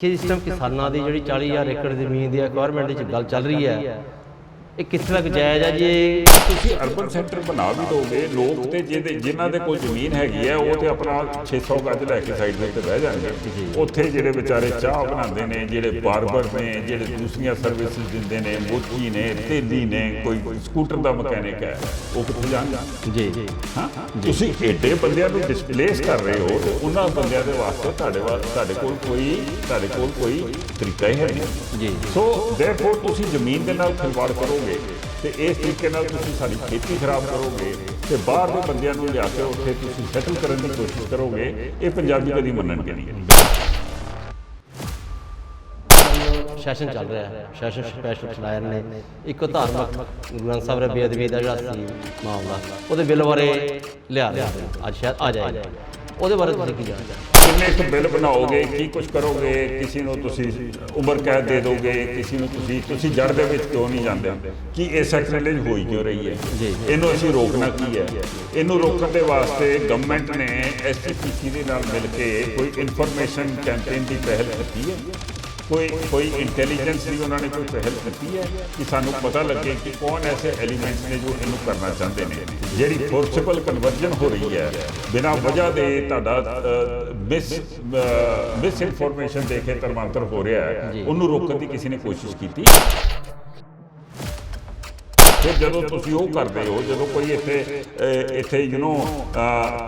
ਕਿ ਇਸ ਟਾਈਮ ਕਿਸਾਨਾਂ ਦੀ ਜਿਹੜੀ 40000 ਏਕੜ ਜ਼ਮੀਨ ਦੀ ਰਿਕੁਆਇਰਮੈਂਟ ਦੀ ਗੱਲ ਚੱਲ ਰਹੀ ਹੈ ਇਹ ਕਿੱਥੇ ਤੱਕ ਜਾਇਜ਼ ਹੈ ਜੀ ਇਹ? ਤੁਸੀਂ ਅਰਬਨ ਸੈਂਟਰ ਬਣਾ ਵੀ ਦੋਗੇ ਲੋਕ ਤੇ ਜਿਹਦੇ ਜਿਨ੍ਹਾਂ ਦੇ ਕੋਲ ਜ਼ਮੀਨ ਹੈਗੀ ਹੈ ਉਹ ਤੇ ਆਪਣਾ 600 ਗੱਜ ਲੈ ਕੇ ਸਾਈਡ ਦੇ ਉੱਤੇ ਬਹਿ ਜਾਣਗੇ। ਉੱਥੇ ਜਿਹੜੇ ਵਿਚਾਰੇ ਚਾਹ ਬਣਾਉਂਦੇ ਨੇ ਜਿਹੜੇ ਬਾਰਬਰ ਨੇ ਜਿਹੜੇ ਦੂਸਰੀਆਂ ਸਰਵਿਸਿਜ਼ ਦਿੰਦੇ ਨੇ ਮੋਚੀ ਨੇ ਤੇਲੀ ਨੇ ਕੋਈ ਸਕੂਟਰ ਦਾ ਮਕੈਨਿਕ ਹੈ ਉਹ ਕਿੱਥੇ ਜਾਣਗੇ? ਜੀ। ਹਾਂ? ਤੁਸੀਂ ਏਡੇ ਬੰਦਿਆਂ ਨੂੰ ਡਿਸਪਲੇਸ ਕਰ ਰਹੇ ਹੋ ਉਹਨਾਂ ਬੰਦਿਆਂ ਦੇ ਵਾਸਤੇ ਤੁਹਾਡੇ ਵਾਸਤੇ ਤੁਹਾਡੇ ਕੋਲ ਕੋਈ ਤੁਹਾਡੇ ਕੋਲ ਕੋਈ ਤਰੀਕਾ ਹੀ ਹੈ ਨਹੀਂ। ਜੀ। ਸੋ ਦੇਰਫੋਰ ਤੁਸੀਂ ਜ਼ਮੀਨ ਦੇ ਨਾਲ ਖਿਲਵਾੜ ਕਰੋਗੇ। ਤੇ ਇਸ ਤਰੀਕੇ ਨਾਲ ਤੁਸੀਂ ਸਾਡੀ ਖੇਤੀ ਖਰਾਬ ਕਰੋਗੇ ਤੇ ਬਾਹਰ ਦੇ ਬੰਦਿਆਂ ਨੂੰ ਲਿਆ ਕੇ ਉੱਥੇ ਤੁਸੀਂ ਸੈਟਲ ਕਰਨ ਦੀ ਕੋਸ਼ਿਸ਼ ਕਰੋਗੇ, ਇਹ ਪੰਜਾਬੀ ਕਦੀ ਮੰਨਣਗੇ ਨਹੀਂ ਸੈਸ਼ਨ ਚੱਲ ਰਿਹਾ ਹੈ। ਸੈਸ਼ਨ ਸਪੈਸ਼ਲ ਚਲਾਇਆ ਨੇ। ਇੱਕ ਧਾਰਮਿਕ ਗੁਰੂ ਸਾਹਿਬ ਦੇ ਬੇਅਦਬੀ ਦਾ ਜਿਹੜਾ ਸੀ ਮਾਮਲਾ, ਉਹਦੇ ਬਿੱਲ ਬਾਰੇ ਲਿਆ ਰਿਹਾ ਅੱਜ ਸ਼ਾਇਦ ਆ ਜਾਏਗਾ। ਉਹਦੇ ਬਾਰੇ ਤੁਸੀਂ ਕੀ ਜਾਣਦੇ ਕਿੰਨੇ ਕੁ ਬਿੱਲ ਬਣਾਓਗੇ ਕੀ ਕੁਝ ਕਰੋਗੇ ਕਿਸੇ ਨੂੰ ਤੁਸੀਂ ਉਮਰ ਕੈਦ ਦੇ ਦੋਗੇ ਕਿਸੇ ਨੂੰ ਤੁਸੀਂ ਤੁਸੀਂ ਜੜ ਦੇ ਵਿੱਚ ਕਿਉਂ ਨਹੀਂ ਜਾਂਦੇ? ਕਿ ਇਹ ਸੈਕਟਰਲਾਈਜ਼ ਹੋਈ ਕਿਉਂ ਰਹੀ ਹੈ। ਇਹਨੂੰ ਅਸੀਂ ਰੋਕਣਾ ਕੀ ਹੈ? ਇਹਨੂੰ ਰੋਕਣ ਦੇ ਵਾਸਤੇ ਗਵਰਨਮੈਂਟ ਨੇ ਐਸਸੀਪੀਸੀ ਦੇ ਨਾਲ ਮਿਲ ਕੇ ਕੋਈ ਇਨਫੋਰਮੇਸ਼ਨ ਕੈਂਪੇਨ ਦੀ ਪਹਿਲ ਕੀਤੀ ਹੈ? ਕੋਈ ਕੋਈ ਇੰਟੈਲੀਜੈਂਸ ਦੀ ਉਹਨਾਂ ਨੇ ਕੋਈ ਪਹਿਲ ਕੀਤੀ ਹੈ ਕਿ ਸਾਨੂੰ ਪਤਾ ਲੱਗੇ ਕਿ ਕੌਣ ਐਸੇ ਐਲੀਮੈਂਟਸ ਨੇ ਜੋ ਇਹਨੂੰ ਕਰਨਾ ਚਾਹੁੰਦੇ ਨੇ ਜਿਹੜੀ ਫੋਰਸੇਬਲ ਕਨਵਰਜਨ ਹੋ ਰਹੀ ਹੈ ਬਿਨਾਂ ਵਜ੍ਹਾ ਦੇ ਤੁਹਾਡਾ ਮਿਸ ਮਿਸ ਇਨਫੋਰਮੇਸ਼ਨ ਦੇ ਕੇ ਧਰਮਾਂਤਰ ਹੋ ਰਿਹਾ ਹੈ। ਉਹਨੂੰ ਰੋਕਣ ਦੀ ਕਿਸੇ ਨੇ ਕੋਸ਼ਿਸ਼ ਕੀਤੀ ਫਿਰ ਜਦੋਂ ਤੁਸੀਂ ਉਹ ਕਰਦੇ ਹੋ ਜਦੋਂ ਕੋਈ ਇੱਥੇ ਇੱਥੇ ਯੂ نو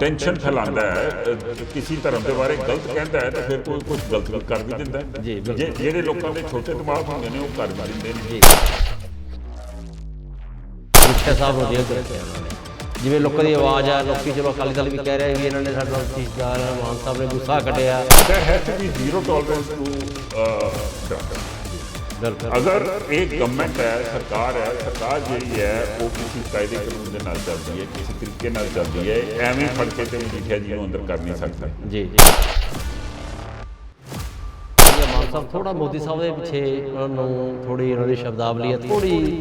ਟੈਨਸ਼ਨ ਫੈਲਾਉਂਦਾ ਹੈ ਕਿਸੇ ਧਰਮ ਦੇ ਬਾਰੇ ਗਲਤ ਕਹਿੰਦਾ ਹੈ ਤਾਂ ਫਿਰ ਕੋਈ ਕੁਝ ਗਲਤ ਕਰ ਵੀ ਦਿੰਦਾ ਜੀ, ਜਿਹੜੇ ਲੋਕਾਂ ਦੇ ਛੋਟੇ ਦਿਮਾਗ ਹੁੰਦੇ ਨੇ ਉਹ ਕਰ ਵੀ ਦਿੰਦੇ ਨੇ। ਜੀ। ਮੁਖਿਆ ਸਾਹਿਬ ਨੂੰ ਜੇਲ੍ਹ ਰੱਖਿਆ ਜਿਵੇਂ ਲੋਕਾਂ ਦੀ ਆਵਾਜ਼ ਆ ਲੋਕੀ ਚਲੋ ਅਕਾਲੀ ਦਲ ਵੀ ਕਹਿ ਰਹੇ ਵੀ ਇਹਨਾਂ ਨੇ ਸਾਡੇ ਨਾਲ ਚੀਜ਼ਾਰ ਮਾਨ ਸਾਹਿਬ ਨੇ ਗੁੱਸਾ ਕੱਢਿਆ। Be zero tolerance to uh, drugs. ਬਿਲਕੁਲ ਅਗਰ ਇਹ ਗਵਰਨਮੈਂਟ ਹੈ ਸਰਕਾਰ ਹੈ ਸਰਕਾਰ ਜਿਹੜੀ ਹੈ ਉਹ ਕਿਸੇ ਕਾਇਦੇ ਕਾਨੂੰਨ ਦੇ ਨਾਲ ਚੱਲਦੀ ਹੈ ਕਿਸੇ ਤਰੀਕੇ ਨਾਲ ਚੱਲਦੀ ਹੈ ਐਵੇਂ ਫੜ ਕੇ ਤੇ ਮਜੀਠੀਆ ਜੀ ਨੂੰ ਅੰਦਰ ਕਰ ਨਹੀਂ ਸਕਦਾ। ਜੀ ਜੀ। ਸਾਹਿਬ ਥੋੜਾ ਮੋਦੀ ਸਾਹਿਬ ਦੇ ਪਿੱਛੇ ਉਹਨਾਂ ਨੂੰ ਥੋੜੀ ਉਹਨਾਂ ਦੀ ਸ਼ਬਦਾਵਲੀ ਹੈ ਥੋੜੀ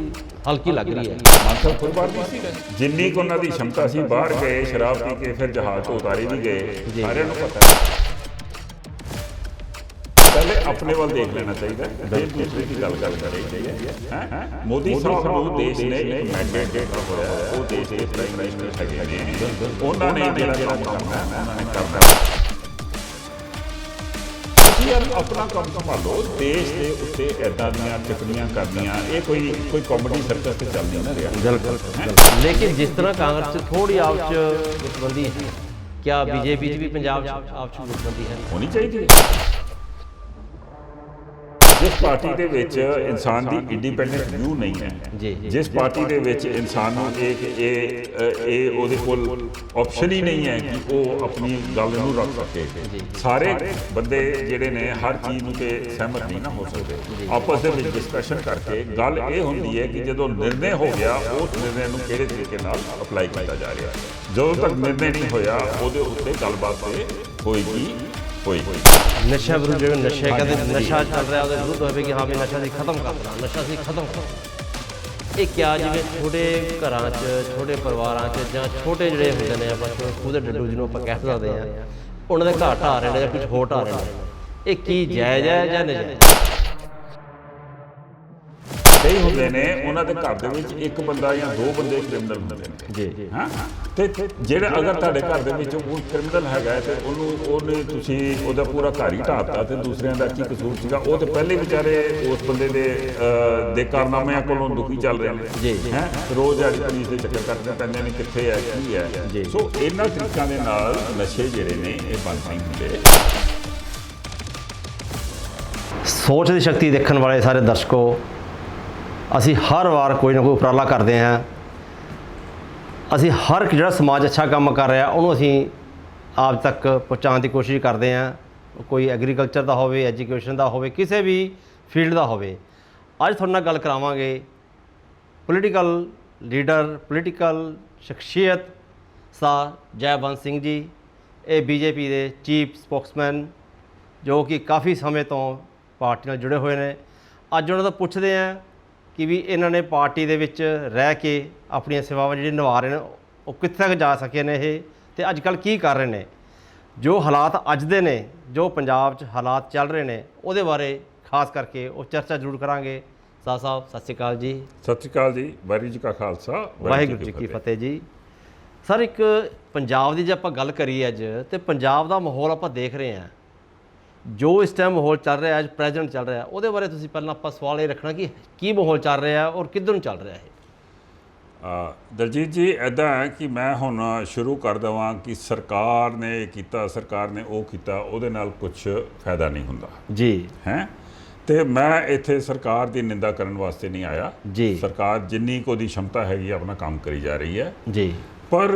ਹਲਕੀ ਲੱਗ ਰਹੀ ਹੈ। ਮਾਨਸਾ ਖੁਦ ਬਾਹਰ ਨਹੀਂ ਸੀ। ਜਿੰਨੀ ਕੁ ਉਹਨਾਂ ਦੀ ਸ਼ਮਤਾ ਸੀ ਬਾਹਰ ਗਏ ਸ਼ਰਾਬ ਪੀ ਕੇ ਫਿਰ ਜਹਾਜ਼ ਤੋਂ ਉਤਾਰੇ ਵੀ ਗਏ। ਸਾਰਿਆਂ ਨੂੰ ਪਤਾ ਹੈ। ਆਪਣੇ ਵੱਲ ਦੇਖ ਲੈਣਾ ਚਾਹੀਦਾ ਹੈ, ਫਿਰ ਦੂਸਰੇ ਦੀ ਗੱਲ ਗੱਲ ਕਰਨੀ ਚਾਹੀਦੀ ਹੈ ਹੈਂ? ਮੋਦੀ ਸਾਹਿਬ ਨੂੰ ਦੇਸ਼ ਨੇ ਇੱਕ ਮੈਂਡੇਟ ਦਿੱਤਾ ਹੋਇਆ ਹੈ ਉਹ ਦੇਸ਼ ਦੇ ਪ੍ਰਾਈਮ ਮਿਨਿਸਟਰ ਹੈਗੇ ਨੇ ਉਹਨਾਂ ਨੇ ਜਿਹੜਾ ਕੰਮ ਕਰਨਾ ਹੈ ਉਹਨਾਂ ਨੇ ਕਰਨਾ ਹੈ ਤੁਸੀਂ ਯਾਰ ਆਪਣਾ ਕੰਮ ਸੰਭਾਲੋ ਦੇਸ਼ ਦੇ ਉੱਤੇ ਐਦਾਂ ਦੀਆਂ ਟਿੱਪਣੀਆਂ ਕਰਨੀਆਂ ਇਹ ਕੋਈ ਕੋਈ ਕਾਮੇਡੀ ਸਰਕਸ ਤੇ ਚੱਲ ਨਹੀਂ ਨਾ ਰਿਹਾ ਬਿਲਕੁਲ ਲੇਕਿਨ ਜਿਸ ਤਰ੍ਹਾਂ ਕਾਂਗਰਸ 'ਚ ਥੋੜੀ ਆਪ 'ਚ ਗੁੱਟਬੰਦੀ ਹੈ ਕਿਆ ਬੀਜੇਪੀ 'ਚ ਵੀ ਪੰਜਾਬ 'ਚ ਆਪ 'ਚ ਗੁੱਟਬੰਦੀ ਪਾਰਟੀ ਦੇ ਵਿੱਚ ਇਨਸਾਨ ਦੀ ਇੰਡੀਪੈਂਡੈਂਟ ਵਿਊ ਨਹੀਂ ਹੈ। ਜਿਸ ਪਾਰਟੀ ਦੇ ਵਿੱਚ ਇਨਸਾਨ ਨੂੰ ਇਹ ਇਹ ਇਹ ਉਹਦੇ ਕੋਲ ਆਪਸ਼ਨ ਹੀ ਨਹੀਂ ਹੈ ਕਿ ਉਹ ਆਪਣੀ ਗੱਲ ਨੂੰ ਰੱਖ ਸਕੇ। ਸਾਰੇ ਬੰਦੇ ਜਿਹੜੇ ਨੇ ਹਰ ਚੀਜ਼ ਨੂੰ ਤੇ ਸਹਿਮਤ ਨਹੀਂ ਨਾ ਹੋ ਸਕਦੇ। ਆਪਸ ਦੇ ਵਿੱਚ ਡਿਸਕਸ਼ਨ ਕਰਕੇ ਗੱਲ ਇਹ ਹੁੰਦੀ ਹੈ ਕਿ ਜਦੋਂ ਨਿਰਣੇ ਹੋ ਗਿਆ ਉਸ ਨਿਰਣੇ ਨੂੰ ਕਿਹੜੇ ਤਰੀਕੇ ਨਾਲ ਅਪਲਾਈ ਕੀਤਾ ਜਾ ਰਿਹਾ ਹੈ? ਜਦੋਂ ਤੱਕ ਨਿਰਣੇ ਨਹੀਂ ਹੋਇਆ ਉਹਦੇ ਉੱਤੇ ਗੱਲਬਾਤ ਹੋਏਗੀ। ਹੋਏਗੀ ਨਸ਼ਾ ਵਿਰੁੱਧ ਜਿਹੜੇ ਨਸ਼ੇ ਕਹਿੰਦੇ ਨਸ਼ਾ ਚੱਲ ਰਿਹਾ ਉਹਦੇ ਵਿਰੁੱਧ ਹੋਵੇ ਕਿ ਹਾਂ ਵੀ ਨਸ਼ਾ ਸੀ ਖਤਮ ਕਰ ਦੇਣਾ ਨਸ਼ਾ ਸੀ ਖਤਮ ਇਹ ਕਿਆ ਜਿਵੇਂ ਛੋਟੇ ਘਰਾਂ 'ਚ ਛੋਟੇ ਪਰਿਵਾਰਾਂ 'ਚ ਜਾਂ ਛੋਟੇ ਜਿਹੜੇ ਹੁੰਦੇ ਨੇ ਆਪਾਂ ਖੂਹ ਦੇ ਡੱਡੂ ਜਿਹਨੂੰ ਆਪਾਂ ਕਹਿ ਸਕਦੇ ਆ ਉਹਨਾਂ ਦੇ ਘਰ ਢਾਹ ਰਹੇ ਨੇ ਜਾਂ ਕੁਝ ਹੋਰ ਢਾਹ ਰਹੇ ਨੇ। ਇਹ ਕੀ ਜਾਇਜ਼ ਹੈ ਜਾਂ ਨਜਾਇਜ਼? ਕਈ ਹੁੰਦੇ ਨੇ ਉਹਨਾਂ ਦੇ ਘਰ ਦੇ ਵਿੱਚ ਇੱਕ ਬੰਦਾ ਜਾਂ ਦੋ ਬੰਦੇ ਕ੍ਰਿਮੀਨਲ ਹੁੰਦੇ ਨੇ। ਜੀ ਹਾਂ? ਤੇ ਜਿਹੜਾ ਅਗਰ ਤੁਹਾਡੇ ਘਰ ਦੇ ਵਿੱਚ ਉਹ ਕ੍ਰਿਮੀਨਲ ਹੈਗਾ ਹੈ ਤੇ ਉਹਨੂੰ ਉਹਨੇ ਤੁਸੀਂ ਉਹਦਾ ਪੂਰਾ ਘਰ ਹੀ ਢਾਤਾ ਤੇ ਦੂਸਰਿਆਂ ਦਾ ਕੀ ਕਸੂਰ ਸੀਗਾ? ਉਹ ਤੇ ਪਹਿਲੇ ਵਿਚਾਰੇ ਉਸ ਬੰਦੇ ਦੇ ਦੇ ਕਾਰਨਾਮਿਆਂ ਕੋਲੋਂ ਦੁਖੀ ਚੱਲ ਰਹੇ ਨੇ। ਜੀ। ਹੈ? ਰੋਜ਼ ਆੜੀ ਪੁਲਿਸ ਦੇ ਚੱਕਰ ਕੱਟਦੇ ਪੈਂਦੇ ਨੇ ਕਿੱਥੇ ਹੈ ਕੀ ਹੈ। ਸੋ ਇਹਨਾਂ ਤਰੀਕਾਂ ਦੇ ਨਾਲ ਨਸ਼ੇ ਜਿਹੜੇ ਨੇ ਇਹ ਬੰਦ ਨਹੀਂ ਹੁੰਦੇ। ਸੋਚ ਦੀ ਸ਼ਕਤੀ ਦੇਖਣ ਵਾਲੇ ਸਾਰੇ ਦਰਸ਼ਕੋ ਅਸੀਂ ਹਰ ਵਾਰ ਕੋਈ ਨਾ ਕੋਈ ਉਪਰਾਲਾ ਕਰਦੇ ਹਾਂ। ਅਸੀਂ ਹਰ ਇੱਕ ਜਿਹੜਾ ਸਮਾਜ ਅੱਛਾ ਕੰਮ ਕਰ ਰਿਹਾ, ਉਹਨੂੰ ਅਸੀਂ ਆਪ ਤੱਕ ਪਹੁੰਚਾਉਣ ਦੀ ਕੋਸ਼ਿਸ਼ ਕਰਦੇ ਹਾਂ। ਕੋਈ ਐਗਰੀਕਲਚਰ ਦਾ ਹੋਵੇ ਐਜੂਕੇਸ਼ਨ ਦਾ ਹੋਵੇ, ਕਿਸੇ ਵੀ ਫੀਲਡ ਦਾ ਹੋਵੇ। ਅੱਜ ਤੁਹਾਡੇ ਨਾਲ ਗੱਲ ਕਰਾਵਾਂਗੇ। ਪੋਲੀਟੀਕਲ ਲੀਡਰ ਪੋਲੀਟੀਕਲ ਸ਼ਖਸੀਅਤ ਸਾ ਜੈਵੰਤ ਸਿੰਘ ਜੀ। ਇਹ ਬੀਜੇਪੀ ਦੇ ਚੀਫ ਸਪੋਕਸਮੈਨ ਜੋ ਕਿ ਕਾਫੀ ਸਮੇਂ ਤੋਂ ਪਾਰਟੀ ਨਾਲ ਜੁੜੇ ਹੋਏ ਨੇ। ਅੱਜ ਉਹਨਾਂ ਤੋਂ ਪੁੱਛਦੇ ਹਾਂ ਕਿ ਵੀ ਇਹਨਾਂ ਨੇ ਪਾਰਟੀ ਦੇ ਵਿੱਚ ਰਹਿ ਕੇ ਆਪਣੀਆਂ ਸੇਵਾਵਾਂ ਜਿਹੜੀਆਂ ਨਿਭਾ ਰਹੇ ਨੇ ਉਹ ਕਿੱਥੇ ਤੱਕ ਜਾ ਸਕੇ ਨੇ ਇਹ ਤੇ ਅੱਜ ਕੱਲ ਕੀ ਕਰ ਰਹੇ ਨੇ? ਜੋ ਹਾਲਾਤ ਅੱਜ ਦੇ ਨੇ ਜੋ ਪੰਜਾਬ 'ਚ ਹਾਲਾਤ ਚੱਲ ਰਹੇ ਨੇ ਉਹਦੇ ਬਾਰੇ ਖਾਸ ਕਰਕੇ ਉਹ ਚਰਚਾ ਜ਼ਰੂਰ ਕਰਾਂਗੇ। ਸਾਹ ਸਾਹਿਬ ਸਤਿ ਸ਼੍ਰੀ ਅਕਾਲ ਜੀ। ਸਤਿ ਸ਼੍ਰੀ ਅਕਾਲ ਜੀ। ਵਾਹਿਗੁਰੂ ਜੀ ਕਾ ਖਾਲਸਾ ਵਾਹਿਗੁਰੂ ਜੀ ਕੀ ਫਤਿਹ ਜੀ। ਸਰ ਇੱਕ ਪੰਜਾਬ ਦੀ ਜੇ ਆਪਾਂ ਗੱਲ ਕਰੀਏ ਅੱਜ ਤੇ ਪੰਜਾਬ ਦਾ ਮਾਹੌਲ ਆਪਾਂ ਦੇਖ ਰਹੇ ਹਾਂ। ਜੋ ਇਸ ਟਾਈਮ ਮਾਹੌਲ ਚੱਲ ਰਿਹਾ ਅੱਜ ਪ੍ਰੈਜ਼ੈਂਟ ਚੱਲ ਰਿਹਾ ਉਹਦੇ ਬਾਰੇ ਤੁਸੀਂ ਪਹਿਲਾਂ ਆਪਾਂ ਸਵਾਲ ਇਹ ਰੱਖਣਾ ਕਿ ਕੀ ਮਾਹੌਲ ਚੱਲ ਰਿਹਾ ਔਰ ਕਿੱਧਰ ਨੂੰ ਚੱਲ ਰਿਹਾ ਹੈ ਆ, ਦਲਜੀਤ ਜੀ ਐਦਾਂ ਹੈ ਕਿ ਮੈਂ ਹੁਣ ਸ਼ੁਰੂ ਕਰ ਦਵਾਂ ਕਿ ਸਰਕਾਰ ਨੇ ਇਹ ਕੀਤਾ ਸਰਕਾਰ ਨੇ ਉਹ ਕੀਤਾ ਉਹਦੇ ਨਾਲ ਕੁਝ ਫਾਇਦਾ ਨਹੀਂ ਹੁੰਦਾ। ਜੀ। ਹੈ? ਤੇ ਮੈਂ ਇੱਥੇ ਸਰਕਾਰ ਦੀ ਨਿੰਦਾ ਕਰਨ ਵਾਸਤੇ ਨਹੀਂ ਆਇਆ। ਜੀ। ਸਰਕਾਰ ਜਿੰਨੀ ਕੁ ਉਹਦੀ ਸ਼ਮਤਾ ਹੈਗੀ ਆਪਣਾ ਕੰਮ ਕਰੀ ਜਾ ਰਹੀ ਹੈ। ਜੀ। ਪਰ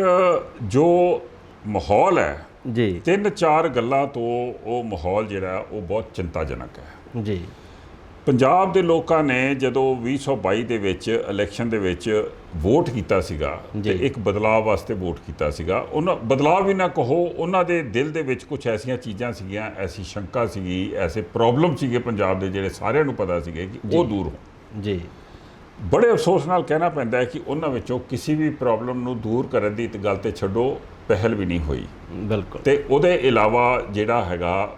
ਜੋ ਮਾਹੌਲ ਹੈ ਜੀ। ਤਿੰਨ ਚਾਰ ਗੱਲਾਂ ਤੋਂ ਉਹ ਮਾਹੌਲ ਜਿਹੜਾ ਉਹ ਬਹੁਤ ਚਿੰਤਾਜਨਕ ਹੈ। ਜੀ। ਪੰਜਾਬ ਦੇ ਲੋਕਾਂ ਨੇ ਜਦੋਂ 2022 ਦੇ ਵਿੱਚ ਇਲੈਕਸ਼ਨ ਦੇ ਵਿੱਚ ਵੋਟ ਕੀਤਾ ਸੀਗਾ ਤੇ। ਇੱਕ ਬਦਲਾਅ ਵਾਸਤੇ ਵੋਟ ਕੀਤਾ ਸੀਗਾ ਉਹਨਾਂ ਬਦਲਾਅ ਵੀ ਨਾ ਕਹੋ ਉਹਨਾਂ ਦੇ ਦਿਲ ਦੇ ਵਿੱਚ ਕੁਝ ਐਸੀਆਂ ਚੀਜ਼ਾਂ ਸੀਗੀਆਂ ਐਸੀ ਸ਼ੰਕਾ ਸੀਗੀ ਐਸੇ ਪ੍ਰੋਬਲਮ ਸੀਗੇ ਪੰਜਾਬ ਦੇ ਜਿਹੜੇ ਸਾਰਿਆਂ ਨੂੰ ਪਤਾ ਸੀਗੇ ਕਿ ਉਹ ਦੂਰ ਹੋਣ। ਜੀ। ਬੜੇ ਅਫਸੋਸ ਨਾਲ ਕਹਿਣਾ ਪੈਂਦਾ ਹੈ ਕਿ ਉਹਨਾਂ ਵਿੱਚੋਂ ਕਿਸੇ ਵੀ ਪ੍ਰੋਬਲਮ ਨੂੰ ਦੂਰ ਕਰਨ ਦੀ ਗੱਲ ਤੇ ਛੱਡੋ ਪਹਿਲ ਵੀ ਨਹੀਂ ਹੋਈ। ਬਿਲਕੁਲ। ਤੇ ਉਹਦੇ ਇਲਾਵਾ ਜਿਹੜਾ ਹੈਗਾ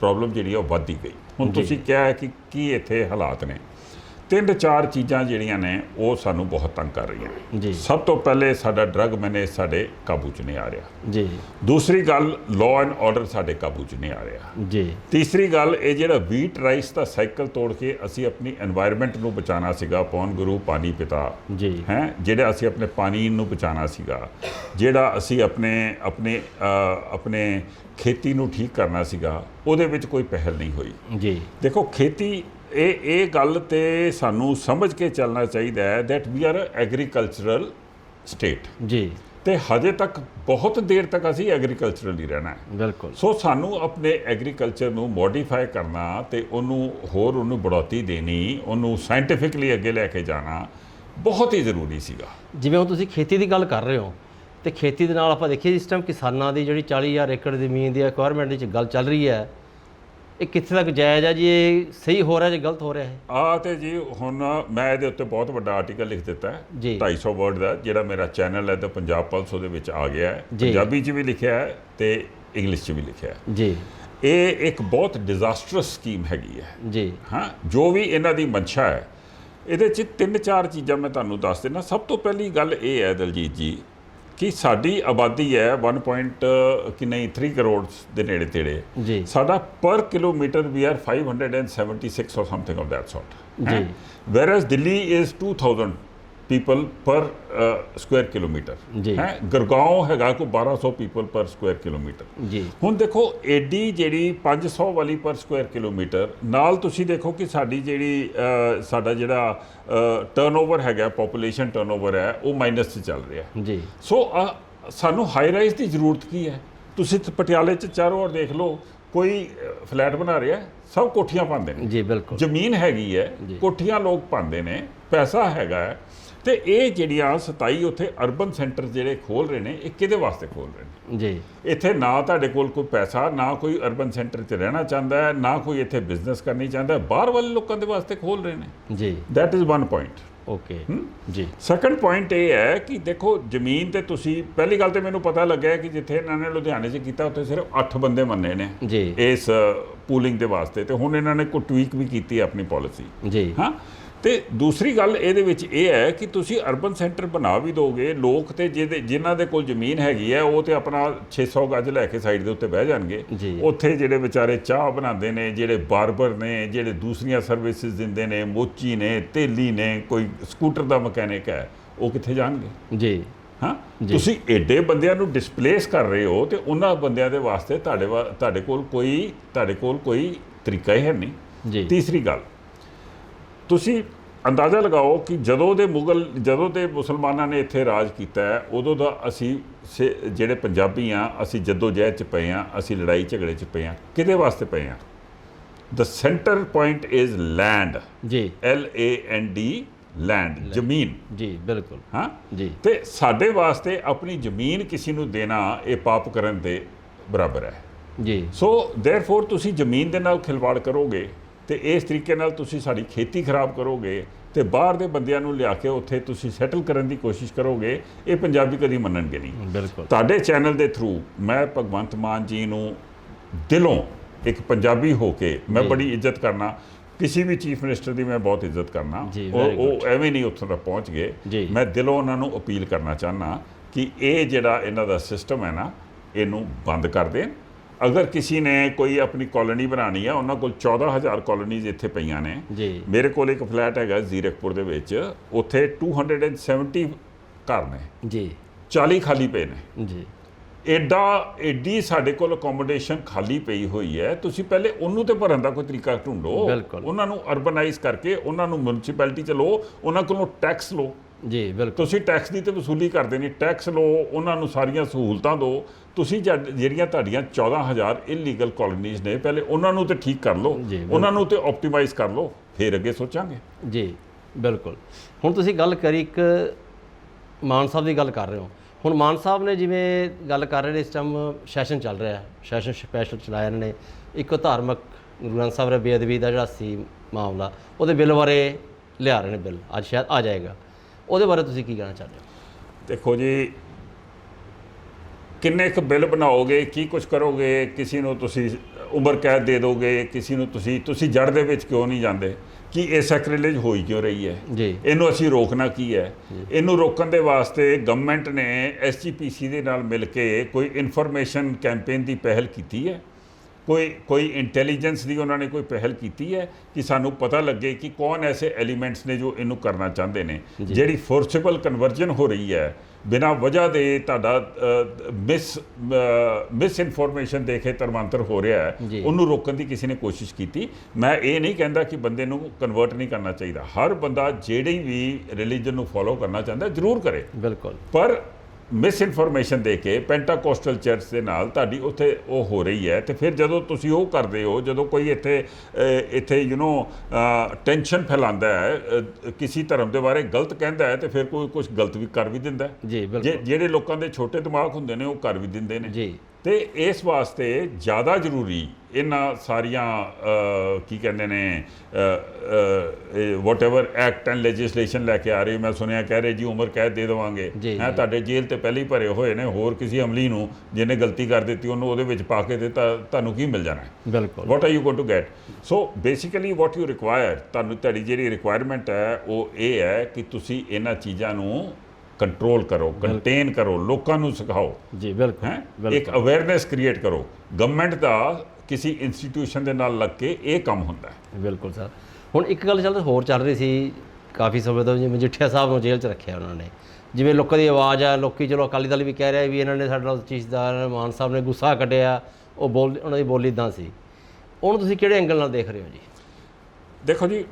ਪ੍ਰੋਬਲਮ ਜਿਹੜੀ ਉਹ ਵੱਧਦੀ ਗਈ। ਹੁਣ। ਤੁਸੀਂ ਕਿਹਾ ਕਿ ਕੀ ਇੱਥੇ ਹਾਲਾਤ ਨੇ? ਤਿੰਨ ਚਾਰ ਚੀਜ਼ਾਂ ਜਿਹੜੀਆਂ ਨੇ ਉਹ ਸਾਨੂੰ ਬਹੁਤ ਤੰਗ ਕਰ ਰਹੀਆਂ ਨੇ। ਜੀ। ਸਭ ਤੋਂ ਪਹਿਲੇ ਸਾਡਾ ਡਰੱਗ ਮੈਨੇਜ ਸਾਡੇ ਕਾਬੂ 'ਚ ਨਹੀਂ ਆ ਰਿਹਾ। ਜੀ। ਦੂਸਰੀ ਗੱਲ ਲਾਅ ਐਂਡ ਆਰਡਰ ਸਾਡੇ ਕਾਬੂ 'ਚ ਨਹੀਂ ਆ ਰਿਹਾ। ਜੀ। ਤੀਸਰੀ ਗੱਲ ਇਹ ਜਿਹੜਾ ਵੀਟ ਰਾਈਸ ਦਾ ਸਾਈਕਲ ਤੋੜ ਕੇ ਅਸੀਂ ਆਪਣੀ এনवायरमेंट ਨੂੰ ਬਚਾਉਣਾ ਸੀਗਾ ਪੌਣ ਗੁਰੂ ਪਾਣੀ ਪਿਤਾ ਜੀ। ਹੈ ਜਿਹੜਾ ਅਸੀਂ ਆਪਣੇ ਪਾਣੀ ਨੂੰ ਬਚਾਉਣਾ ਸੀਗਾ ਜਿਹੜਾ ਅਸੀਂ ਆਪਣੇ ਆਪਣੇ ਆਪਣੇ ਖੇਤੀ ਨੂੰ ਠੀਕ ਕਰਨਾ ਸੀਗਾ ਉਹਦੇ ਵਿੱਚ ਕੋਈ ਪਹਿਲ ਨਹੀਂ ਹੋਈ। ਜੀ। ਦੇਖੋ ਖੇਤੀ ਇਹ ਇਹ ਗੱਲ ਤੇ ਸਾਨੂੰ ਸਮਝ ਕੇ ਚੱਲਣਾ ਚਾਹੀਦਾ ਹੈ we are a agricultural state. ਜੀ। ਤੇ ਹਜੇ ਤੱਕ ਬਹੁਤ ਦੇਰ ਤੱਕ ਅਸੀਂ ਐਗਰੀਕਲਚਰਲ ਹੀ ਰਹਿਣਾ ਹੈ। ਬਿਲਕੁਲ। ਸੋ ਸਾਨੂੰ ਆਪਣੇ ਐਗਰੀਕਲਚਰ ਨੂੰ ਮੋਡੀਫਾਈ ਕਰਨਾ ਤੇ ਉਹਨੂੰ ਹੋਰ ਉਹਨੂੰ ਬੜੌਤੀ ਦੇਣੀ ਉਹਨੂੰ ਸਾਇੰਟੀਫਿਕਲੀ ਅੱਗੇ ਲੈ ਕੇ ਜਾਣਾ ਬਹੁਤ ਹੀ ਜ਼ਰੂਰੀ ਸੀਗਾ। ਜਿਵੇਂ ਹੁਣ ਤੁਸੀਂ ਖੇਤੀ ਦੀ ਗੱਲ ਕਰ ਰਹੇ ਹੋ ਤੇ ਖੇਤੀ ਦੇ ਨਾਲ ਆਪਾਂ ਦੇਖੀਏ ਇਸ ਟਾਈਮ ਕਿਸਾਨਾਂ ਦੀ ਜਿਹੜੀ 40000 ਏਕੜ ਜ਼ਮੀਨ ਦੀ ਰਿਕੁਆਇਰਮੈਂਟ ਦੀ ਚ ਗੱਲ ਚੱਲ ਰਹੀ ਹੈ ਇਹ ਕਿੱਥੇ ਤੱਕ ਜਾਇਜ਼ ਹੈ ਜੀ? ਇਹ ਸਹੀ ਹੋ ਰਿਹਾ ਜਾਂ ਗਲਤ ਹੋ ਰਿਹਾ ਹੈ ਆ ਤੇ ਜੀ ਹੁਣ ਮੈਂ ਇਹਦੇ ਉੱਤੇ ਬਹੁਤ ਵੱਡਾ ਆਰਟੀਕਲ ਲਿਖ ਦਿੱਤਾ ਹੈ। ਜੀ। 250 ਵਰਡ ਦਾ ਜਿਹੜਾ ਮੇਰਾ ਚੈਨਲ ਹੈ ਤਾਂ ਪੰਜਾਬ ਪਲਸ ਉਹਦੇ ਵਿੱਚ ਆ ਗਿਆ ਹੈ। ਜੀ। ਪੰਜਾਬੀ 'ਚ ਵੀ ਲਿਖਿਆ ਹੈ ਤੇ ਇੰਗਲਿਸ਼ 'ਚ ਵੀ ਲਿਖਿਆ ਹੈ। ਜੀ। ਇਹ ਇੱਕ ਬਹੁਤ ਡਿਜ਼ਾਸਟਰਸ ਸਕੀਮ ਹੈਗੀ ਹੈ। ਜੀ। ਹਾਂ ਜੋ ਵੀ ਇਹਨਾਂ ਦੀ ਮਨਸ਼ਾ ਹੈ ਇਹਦੇ 'ਚ ਤਿੰਨ ਚਾਰ ਚੀਜ਼ਾਂ ਮੈਂ ਤੁਹਾਨੂੰ ਦੱਸ ਦਿੰਦਾ। ਸਭ ਤੋਂ ਪਹਿਲੀ ਗੱਲ ਇਹ ਹੈ ਦਲਜੀਤ ਜੀ ਕਿ ਸਾਡੀ ਆਬਾਦੀ ਹੈ 1. point, ਕਿ ਨਹੀਂ 3 ਕਰੋੜ ਦੇ ਨੇੜੇ ਤੇੜੇ ਜੀ ਸਾਡਾ per kilometre we are 576 or something of that sort ਜੀ। whereas Delhi is 2000 uh, square kilometer. ਜੀ। ਹੈ ਗੁਰਗਾਉਂ ਹੈਗਾ ਕੋ 1200 people per square kilometer ਜੀ ਹੁਣ ਦੇਖੋ ਏਡੀ ਜਿਹੜੀ 500 ਵਾਲੀ ਪਰ ਸਕੁਅਰ ਕਿਲੋਮੀਟਰ ਨਾਲ ਤੁਸੀਂ ਦੇਖੋ ਕਿ ਸਾਡੀ ਜਿਹੜੀ ਸਾਡਾ ਜਿਹੜਾ ਟਰਨਓਵਰ ਹੈਗਾ ਪੋਪੂਲੇਸ਼ਨ ਟਰਨਓਵਰ ਹੈ ਉਹ ਮਾਈਨਸ 'ਚ ਚੱਲ ਰਿਹਾ। ਜੀ ਸੋ ਸਾਨੂੰ ਹਾਈ ਰਾਈਜ਼ ਦੀ ਜ਼ਰੂਰਤ ਕੀ ਹੈ ਤੁਸੀਂ ਪਟਿਆਲੇ 'ਚ ਚਾਰੋਂ ਔਰ ਦੇਖ ਲਓ ਕੋਈ ਫਲੈਟ ਬਣਾ ਰਿਹਾ ਸਭ ਕੋਠੀਆਂ ਪਾਉਂਦੇ ਨੇ ਜੀ ਬਿਲਕੁਲ ਜ਼ਮੀਨ ਹੈਗੀ ਹੈ। ਕੋਠੀਆਂ ਲੋਕ ਪਾਉਂਦੇ ਨੇ ਪੈਸਾ ਹੈਗਾ ਹੈ ਤੇ ਇਹ ਜਿਹੜੀਆਂ 27 ਉੱਥੇ ਅਰਬਨ ਸੈਂਟਰ ਜਿਹੜੇ ਖੋਲ ਰਹੇ ਨੇ ਇਹ ਕਿਹਦੇ ਵਾਸਤੇ ਖੋਲ ਰਹੇ ਨੇ? ਜੀ। ਇੱਥੇ ਨਾ ਤੁਹਾਡੇ ਕੋਲ ਕੋਈ ਪੈਸਾ ਨਾ ਕੋਈ ਅਰਬਨ ਸੈਂਟਰ 'ਚ ਰਹਿਣਾ ਚਾਹੁੰਦਾ ਹੈ ਨਾ ਕੋਈ ਇੱਥੇ ਬਿਜ਼ਨਸ ਕਰਨੀ ਚਾਹੁੰਦਾ ਹੈ ਬਾਹਰ ਵਾਲੇ ਲੋਕਾਂ ਦੇ ਵਾਸਤੇ ਖੋਲ ਰਹੇ ਨੇ। ਜੀ। That is one point okay ਜੀ। ਸੈਕੰਡ ਪੁਆਇੰਟ ਇਹ ਹੈ ਕਿ ਦੇਖੋ ਜ਼ਮੀਨ ਤੇ ਤੁਸੀਂ ਪਹਿਲੀ ਗੱਲ ਤੇ ਮੈਨੂੰ ਪਤਾ ਲੱਗਿਆ ਕਿ ਜਿੱਥੇ ਇਹਨਾਂ ਨੇ ਲੁਧਿਆਣੇ 'ਚ ਕੀਤਾ ਉੱਥੇ ਸਿਰਫ 8 ਬੰਦੇ ਮੰਨੇ ਨੇ ਜੀ। ਇਸ ਪੂਲਿੰਗ ਦੇ ਵਾਸਤੇ ਤੇ ਹੁਣ ਇਹਨਾਂ ਨੇ ਕੋਈ ਟਵੀਕ ਵੀ ਕੀਤੀ ਆਪਣੀ ਪਾਲਿਸੀ ਜੀ। ਹਾਂ? ਤੇ ਦੂਸਰੀ ਗੱਲ ਇਹਦੇ ਵਿੱਚ ਇਹ ਹੈ ਕਿ ਤੁਸੀਂ ਅਰਬਨ ਸੈਂਟਰ ਬਣਾ ਵੀ ਦੋਗੇ ਲੋਕ ਤੇ ਜਿਹਦੇ ਜਿਨ੍ਹਾਂ ਦੇ ਕੋਲ ਜ਼ਮੀਨ ਹੈਗੀ ਹੈ ਉਹ ਤੇ ਆਪਣਾ 600 ਗੱਜ ਲੈ ਕੇ ਸਾਈਡ ਦੇ ਉੱਤੇ ਬਹਿ ਜਾਣਗੇ। ਉੱਥੇ ਜਿਹੜੇ ਵਿਚਾਰੇ ਚਾਹ ਬਣਾਉਂਦੇ ਨੇ ਜਿਹੜੇ ਬਾਰਬਰ ਨੇ ਜਿਹੜੇ ਦੂਸਰੀਆਂ ਸਰਵਿਸਿਜ਼ ਦਿੰਦੇ ਨੇ ਮੋਚੀ ਨੇ ਤੇਲੀ ਨੇ ਕੋਈ ਸਕੂਟਰ ਦਾ ਮਕੈਨਿਕ ਹੈ ਉਹ ਕਿੱਥੇ ਜਾਣਗੇ? ਜੀ। ਹਾਂ। ਤੁਸੀਂ ਏਡੇ ਬੰਦਿਆਂ ਨੂੰ ਡਿਸਪਲੇਸ ਕਰ ਰਹੇ ਹੋ ਤੇ ਉਹਨਾਂ ਬੰਦਿਆਂ ਦੇ ਵਾਸਤੇ ਤੁਹਾਡੇ ਤੁਹਾਡੇ ਕੋਲ ਕੋਈ ਤੁਹਾਡੇ ਕੋਲ ਕੋਈ ਤਰੀਕਾ ਹੀ ਹੈ ਨਹੀਂ। ਜੀ। ਤੀਸਰੀ ਗੱਲ ਤੁਸੀਂ ਅੰਦਾਜ਼ਾ ਲਗਾਓ ਕਿ ਜਦੋਂ ਦੇ ਮੁਗਲ ਜਦੋਂ ਦੇ ਮੁਸਲਮਾਨਾਂ ਨੇ ਇੱਥੇ ਰਾਜ ਕੀਤਾ ਹੈ ਉਦੋਂ ਦਾ ਅਸੀਂ ਜਿਹੜੇ ਪੰਜਾਬੀ ਆ ਅਸੀਂ ਜੱਦੋ ਜਹਿਦ ਚ ਪਏ ਆ ਅਸੀਂ ਲੜਾਈ ਝਗੜੇ ਚ ਪਏ ਆ ਕਿਹਦੇ ਵਾਸਤੇ ਪਏ ਆ the centre point is land ਜੀ। L A N D land ਜ਼ਮੀਨ। ਜੀ ਬਿਲਕੁਲ। ਹਾਂ? ਜੀ। ਤੇ ਸਾਡੇ ਵਾਸਤੇ ਆਪਣੀ ਜ਼ਮੀਨ ਕਿਸੇ ਨੂੰ ਦੇਣਾ ਇਹ ਪਾਪ ਕਰਨ ਦੇ ਬਰਾਬਰ ਹੈ। ਜੀ। ਸੋ ਥੈਰਫੋਰ ਤੁਸੀਂ ਜ਼ਮੀਨ ਦੇ ਨਾਲ ਖਿਲਵਾੜ ਕਰੋਗੇ। ਤੇ ਇਸ ਤਰੀਕੇ ਨਾਲ ਤੁਸੀਂ ਸਾਡੀ ਖੇਤੀ ਖਰਾਬ ਕਰੋਗੇ ਤੇ ਬਾਹਰ ਦੇ ਬੰਦਿਆਂ ਨੂੰ ਲਿਆ ਕੇ ਉੱਥੇ ਤੁਸੀਂ ਸੈਟਲ ਕਰਨ ਦੀ ਕੋਸ਼ਿਸ਼ ਕਰੋਗੇ ਇਹ ਪੰਜਾਬੀ ਕਦੀ ਮੰਨਣਗੇ ਨਹੀਂ। ਬਿਲਕੁਲ। ਤੁਹਾਡੇ ਚੈਨਲ ਦੇ ਥਰੂ ਮੈਂ ਭਗਵੰਤ ਮਾਨ ਜੀ ਨੂੰ ਦਿਲੋਂ ਇੱਕ ਪੰਜਾਬੀ ਹੋ ਕੇ ਮੈਂ। ਬੜੀ ਇੱਜ਼ਤ ਕਰਨਾ ਕਿਸੇ ਵੀ ਚੀਫ ਮਿਨਿਸਟਰ ਦੀ ਮੈਂ ਬਹੁਤ ਇੱਜ਼ਤ ਕਰਨਾ। ਉਹ ਉਹ ਐਵੇਂ ਨਹੀਂ ਉੱਥੋਂ ਤੱਕ ਪਹੁੰਚ ਗਏ। ਮੈਂ ਦਿਲੋਂ ਉਹਨਾਂ ਨੂੰ ਅਪੀਲ ਕਰਨਾ ਚਾਹਨਾ ਕਿ ਇਹ ਜਿਹੜਾ ਇਹਨਾਂ ਦਾ ਸਿਸਟਮ ਹੈ ਨਾ ਇਹਨੂੰ ਬੰਦ ਕਰ ਦੇਣ। ਅਗਰ ਕਿਸੇ ਨੇ ਕੋਈ ਆਪਣੀ ਕਾਲੋਨੀ ਬਣਾਣੀ ਹੈ ਉਹਨਾਂ ਕੋਲ 14000 ਕਾਲੋਨੀਜ਼ ਇੱਥੇ ਪਈਆਂ ਨੇ। ਜੀ। ਮੇਰੇ ਕੋਲ ਇੱਕ ਫਲੈਟ ਹੈਗਾ ਜ਼ੀਰਕਪੁਰ ਦੇ ਵਿੱਚ ਉੱਥੇ 270 ਘਰ ਨੇ। ਜੀ। 40 ਖਾਲੀ ਪਏ ਨੇ। ਜੀ। ਐਡਾ ਐਡੀ ਸਾਡੇ ਕੋਲ ਅਕੋਮੋਡੇਸ਼ਨ ਖਾਲੀ ਪਈ ਹੋਈ ਹੈ। ਤੁਸੀਂ ਪਹਿਲੇ ਉਹਨੂੰ ਤੇ ਭਰਨ ਦਾ ਕੋਈ ਤਰੀਕਾ ਢੂੰਡੋ। ਉਹਨਾਂ ਨੂੰ ਅਰਬਨਾਈਜ਼ ਕਰਕੇ ਉਹਨਾਂ ਨੂੰ ਮਿਊਨਿਸਪੈਲਿਟੀ ਚ ਲਓ ਉਹਨਾਂ ਕੋਲੋਂ ਟੈਕਸ ਲਓ। ਜੀ ਬਿਲਕੁਲ। ਤੁਸੀਂ ਟੈਕਸ ਦੀ ਤੇ ਵਸੂਲੀ ਕਰਦੇ ਨਹੀਂ। ਟੈਕਸ ਲਓ ਉਹਨਾਂ ਨੂੰ ਸਾਰੀਆਂ ਸਹੂਲਤਾਂ ਦਿਓ। ਤੁਸੀਂ ਜਿਹੜੀਆਂ ਤੁਹਾਡੀਆਂ 14000 ਇਲੀਗਲ ਕਾਲੋਨੀਜ਼ ਨੇ ਪਹਿਲੇ ਉਹਨਾਂ ਨੂੰ ਤੇ ਠੀਕ ਕਰ ਲਓ। ਉਹਨਾਂ ਨੂੰ ਤੇ ਆਪਟੀਮਾਈਜ਼ ਕਰ ਲਓ। ਫਿਰ ਅੱਗੇ ਸੋਚਾਂਗੇ। ਜੀ ਬਿਲਕੁਲ। ਹੁਣ ਤੁਸੀਂ ਗੱਲ ਕਰੀ ਇੱਕ ਮਾਨ ਸਾਹਿਬ ਦੀ ਗੱਲ ਕਰ ਰਹੇ ਹੋ। ਹੁਣ ਮਾਨ ਸਾਹਿਬ ਨੇ ਜਿਵੇਂ ਗੱਲ ਕਰ ਰਹੇ ਨੇ ਇਸ ਟਾਈਮ ਸੈਸ਼ਨ ਚੱਲ ਰਿਹਾ ਹੈ। ਸੈਸ਼ਨ ਸਪੈਸ਼ਲ ਚਲਾਇਆ ਇਹਨਾਂ ਨੇ। ਇੱਕ ਧਾਰਮਿਕ ਗੁਰੂ ਗ੍ਰੰਥ ਸਾਹਿਬ ਦੇ ਬੇਅਦਬੀ ਦਾ ਜਿਹੜਾ ਸੀ ਮਾਮਲਾ ਉਹਦੇ ਬਿੱਲ ਬਾਰੇ ਲਿਆ ਰਹੇ ਨੇ ਬਿੱਲ। ਅੱਜ ਸ਼ਾਇਦ ਆ ਜਾਏਗਾ। ਉਹਦੇ ਬਾਰੇ ਤੁਸੀਂ ਕੀ ਕਹਿਣਾ ਚਾਹੁੰਦੇ ਹੋ? ਦੇਖੋ ਜੀ ਕਿੰਨੇ ਕੁ ਬਿੱਲ ਬਣਾਓਗੇ ਕੀ ਕੁਝ ਕਰੋਗੇ ਕਿਸੇ ਨੂੰ ਤੁਸੀਂ ਉਮਰ ਕੈਦ ਦੇ ਦੋਗੇ ਕਿਸੇ ਨੂੰ ਤੁਸੀਂ ਤੁਸੀਂ ਜੜ ਦੇ ਵਿੱਚ ਕਿਉਂ ਨਹੀਂ ਜਾਂਦੇ? ਕਿ ਇਹ ਸੈਕ੍ਰਿਲੇਜ ਹੋਈ ਕਿਉਂ ਰਹੀ ਹੈ? ਜੀ। ਇਹਨੂੰ ਅਸੀਂ ਰੋਕਣਾ ਕੀ ਹੈ? ਇਹਨੂੰ ਰੋਕਣ ਦੇ ਵਾਸਤੇ ਗਵਰਨਮੈਂਟ ਨੇ ਐਸਜੀਪੀਸੀ ਦੇ ਨਾਲ ਮਿਲ ਕੇ ਕੋਈ ਇਨਫੋਰਮੇਸ਼ਨ ਕੈਂਪੇਨ ਦੀ ਪਹਿਲ ਕੀਤੀ ਹੈ? ਕੋਈ ਕੋਈ ਇੰਟੈਲੀਜੈਂਸ ਦੀ ਉਹਨਾਂ ਨੇ ਕੋਈ ਪਹਿਲ ਕੀਤੀ ਹੈ ਕਿ ਸਾਨੂੰ ਪਤਾ ਲੱਗੇ ਕਿ ਕੌਣ ਐਸੇ ਐਲੀਮੈਂਟਸ ਨੇ ਜੋ ਇਹਨੂੰ ਕਰਨਾ ਚਾਹੁੰਦੇ ਨੇ। ਜਿਹੜੀ ਫੋਰਸੇਬਲ ਕਨਵਰਜਨ ਹੋ ਰਹੀ ਹੈ ਬਿਨਾ ਵਜ੍ਹਾ ਦੇ ਤੁਹਾਡਾ ਮਿਸ ਮਿਸ ਇਨਫੋਰਮੇਸ਼ਨ ਦੇ ਕੇ ਤਰਮਾਂਤਰ ਹੋ ਰਿਹਾ ਹੈ। ਉਹਨੂੰ ਰੋਕਣ ਦੀ ਕਿਸੇ ਨੇ ਕੋਸ਼ਿਸ਼ ਕੀਤੀ। ਮੈਂ ਇਹ ਨਹੀਂ ਕਹਿੰਦਾ ਕਿ ਬੰਦੇ ਨੂੰ ਕਨਵਰਟ ਨਹੀਂ ਕਰਨਾ ਚਾਹੀਦਾ। ਹਰ ਬੰਦਾ ਜਿਹੜੀ ਵੀ ਰਿਲੀਜਨ ਨੂੰ ਫੋਲੋ ਕਰਨਾ ਚਾਹੁੰਦਾ ਜ਼ਰੂਰ ਕਰੇ। ਬਿਲਕੁਲ। ਪਰ ਮਿਸ ਇਨਫੋਰਮੇਸ਼ਨ ਦੇ ਕੇ ਪੈਂਟਾਕੋਸਟਲ ਚਰਚ ਦੇ ਨਾਲ ਤੁਹਾਡੀ ਉੱਥੇ ਉਹ ਹੋ ਰਹੀ ਹੈ ਤੇ ਫਿਰ ਜਦੋਂ ਤੁਸੀਂ ਉਹ ਕਰਦੇ ਹੋ ਜਦੋਂ ਕੋਈ ਇੱਥੇ ਇੱਥੇ ਯੂ نو ਟੈਨਸ਼ਨ ਫੈਲਾਉਂਦਾ ਹੈ ਕਿਸੇ ਧਰਮ ਦੇ ਬਾਰੇ ਗਲਤ ਕਹਿੰਦਾ ਹੈ ਤੇ ਫਿਰ ਕੋਈ ਕੁਝ ਗਲਤ ਵੀ ਕਰ ਵੀ ਦਿੰਦਾ ਜੀ ਜੇ ਬਿਲਕੁਲ। ਜਿਹੜੇ ਲੋਕਾਂ ਦੇ ਛੋਟੇ ਦਿਮਾਗ ਹੁੰਦੇ ਨੇ ਉਹ ਕਰ ਵੀ ਦਿੰਦੇ ਨੇ। ਜੀ। ਤੇ ਇਸ ਵਾਸਤੇ ਜ਼ਿਆਦਾ ਜ਼ਰੂਰੀ ਇਹਨਾਂ ਸਾਰੀਆਂ ਕੀ ਕਹਿੰਦੇ ਨੇ ਵਾਟਐਵਰ ਐਕਟ ਐਂਡ ਲੈਜਿਸਲੇਸ਼ਨ ਲੈ ਕੇ ਆ ਰਹੀ ਮੈਂ ਸੁਣਿਆ ਕਹਿ ਰਹੇ ਜੀ ਉਮਰ ਕੈਦ ਦੇ ਦੇਵਾਂਗੇ। ਹੈ। ਤੁਹਾਡੇ ਜੇਲ੍ਹ ਤੇ ਪਹਿਲੇ ਹੀ ਭਰੇ ਹੋਏ ਨੇ ਹੋਰ ਕਿਸੇ ਅਮਲੀ ਨੂੰ ਜਿਹਨੇ ਗਲਤੀ ਕਰ ਦਿੱਤੀ ਉਹਨੂੰ ਉਹਦੇ ਵਿੱਚ ਪਾ ਕੇ ਦਿੱਤਾ ਤੁਹਾਨੂੰ ਕੀ ਮਿਲ ਜਾਣਾ? ਬਿਲਕੁਲ। What are you going to get so basically what you require ਤੁਹਾਨੂੰ ਤੁਹਾਡੀ ਜਿਹੜੀ ਰਿਕੁਆਇਰਮੈਂਟ ਹੈ ਉਹ ਇਹ ਹੈ ਕਿ ਤੁਸੀਂ ਇਹਨਾਂ ਚੀਜ਼ਾਂ ਨੂੰ ਕੰਟਰੋਲ ਕਰੋ ਕੰਟੇਨ ਕਰੋ ਲੋਕਾਂ ਨੂੰ ਸਿਖਾਓ। ਜੀ ਬਿਲਕੁਲ ਇੱਕ ਅਵੇਅਰਨੈਸ ਕ੍ਰੀਏਟ ਕਰੋ। ਗਵਰਨਮੈਂਟ ਦਾ ਕਿਸੇ ਇੰਸਟੀਟਿਊਸ਼ਨ ਦੇ ਨਾਲ ਲੱਗ ਕੇ ਇਹ ਕੰਮ ਹੁੰਦਾ ਹੈ। ਬਿਲਕੁਲ ਸਰ। ਹੁਣ ਇੱਕ ਗੱਲ ਚੱਲ ਹੋਰ ਚੱਲ ਰਹੀ ਸੀ ਕਾਫੀ ਸਮੇਂ ਤੋਂ ਜਿਵੇਂ ਮਜੀਠੀਆ ਸਾਹਿਬ ਨੂੰ ਜੇਲ੍ਹ 'ਚ ਰੱਖਿਆ ਉਹਨਾਂ ਨੇ। ਜਿਵੇਂ ਲੋਕਾਂ ਦੀ ਆਵਾਜ਼ ਆ ਲੋਕੀ ਚਲੋ ਅਕਾਲੀ ਦਲ ਵੀ ਕਹਿ ਰਿਹਾ ਵੀ ਇਹਨਾਂ ਨੇ ਸਾਡੇ ਨਾਲ ਚੀਜ਼ਦਾਰ ਮਾਨ ਸਾਹਿਬ ਨੇ ਗੁੱਸਾ ਕੱਢਿਆ ਉਹ ਬੋਲ ਉਹਨਾਂ ਦੀ ਬੋਲੀ ਇਦਾਂ ਸੀ। ਉਹਨੂੰ ਤੁਸੀਂ ਕਿਹੜੇ ਐਂਗਲ ਨਾਲ ਦੇਖ ਰਹੇ ਹੋ ਜੀ? ਦੇਖੋ ਜੀ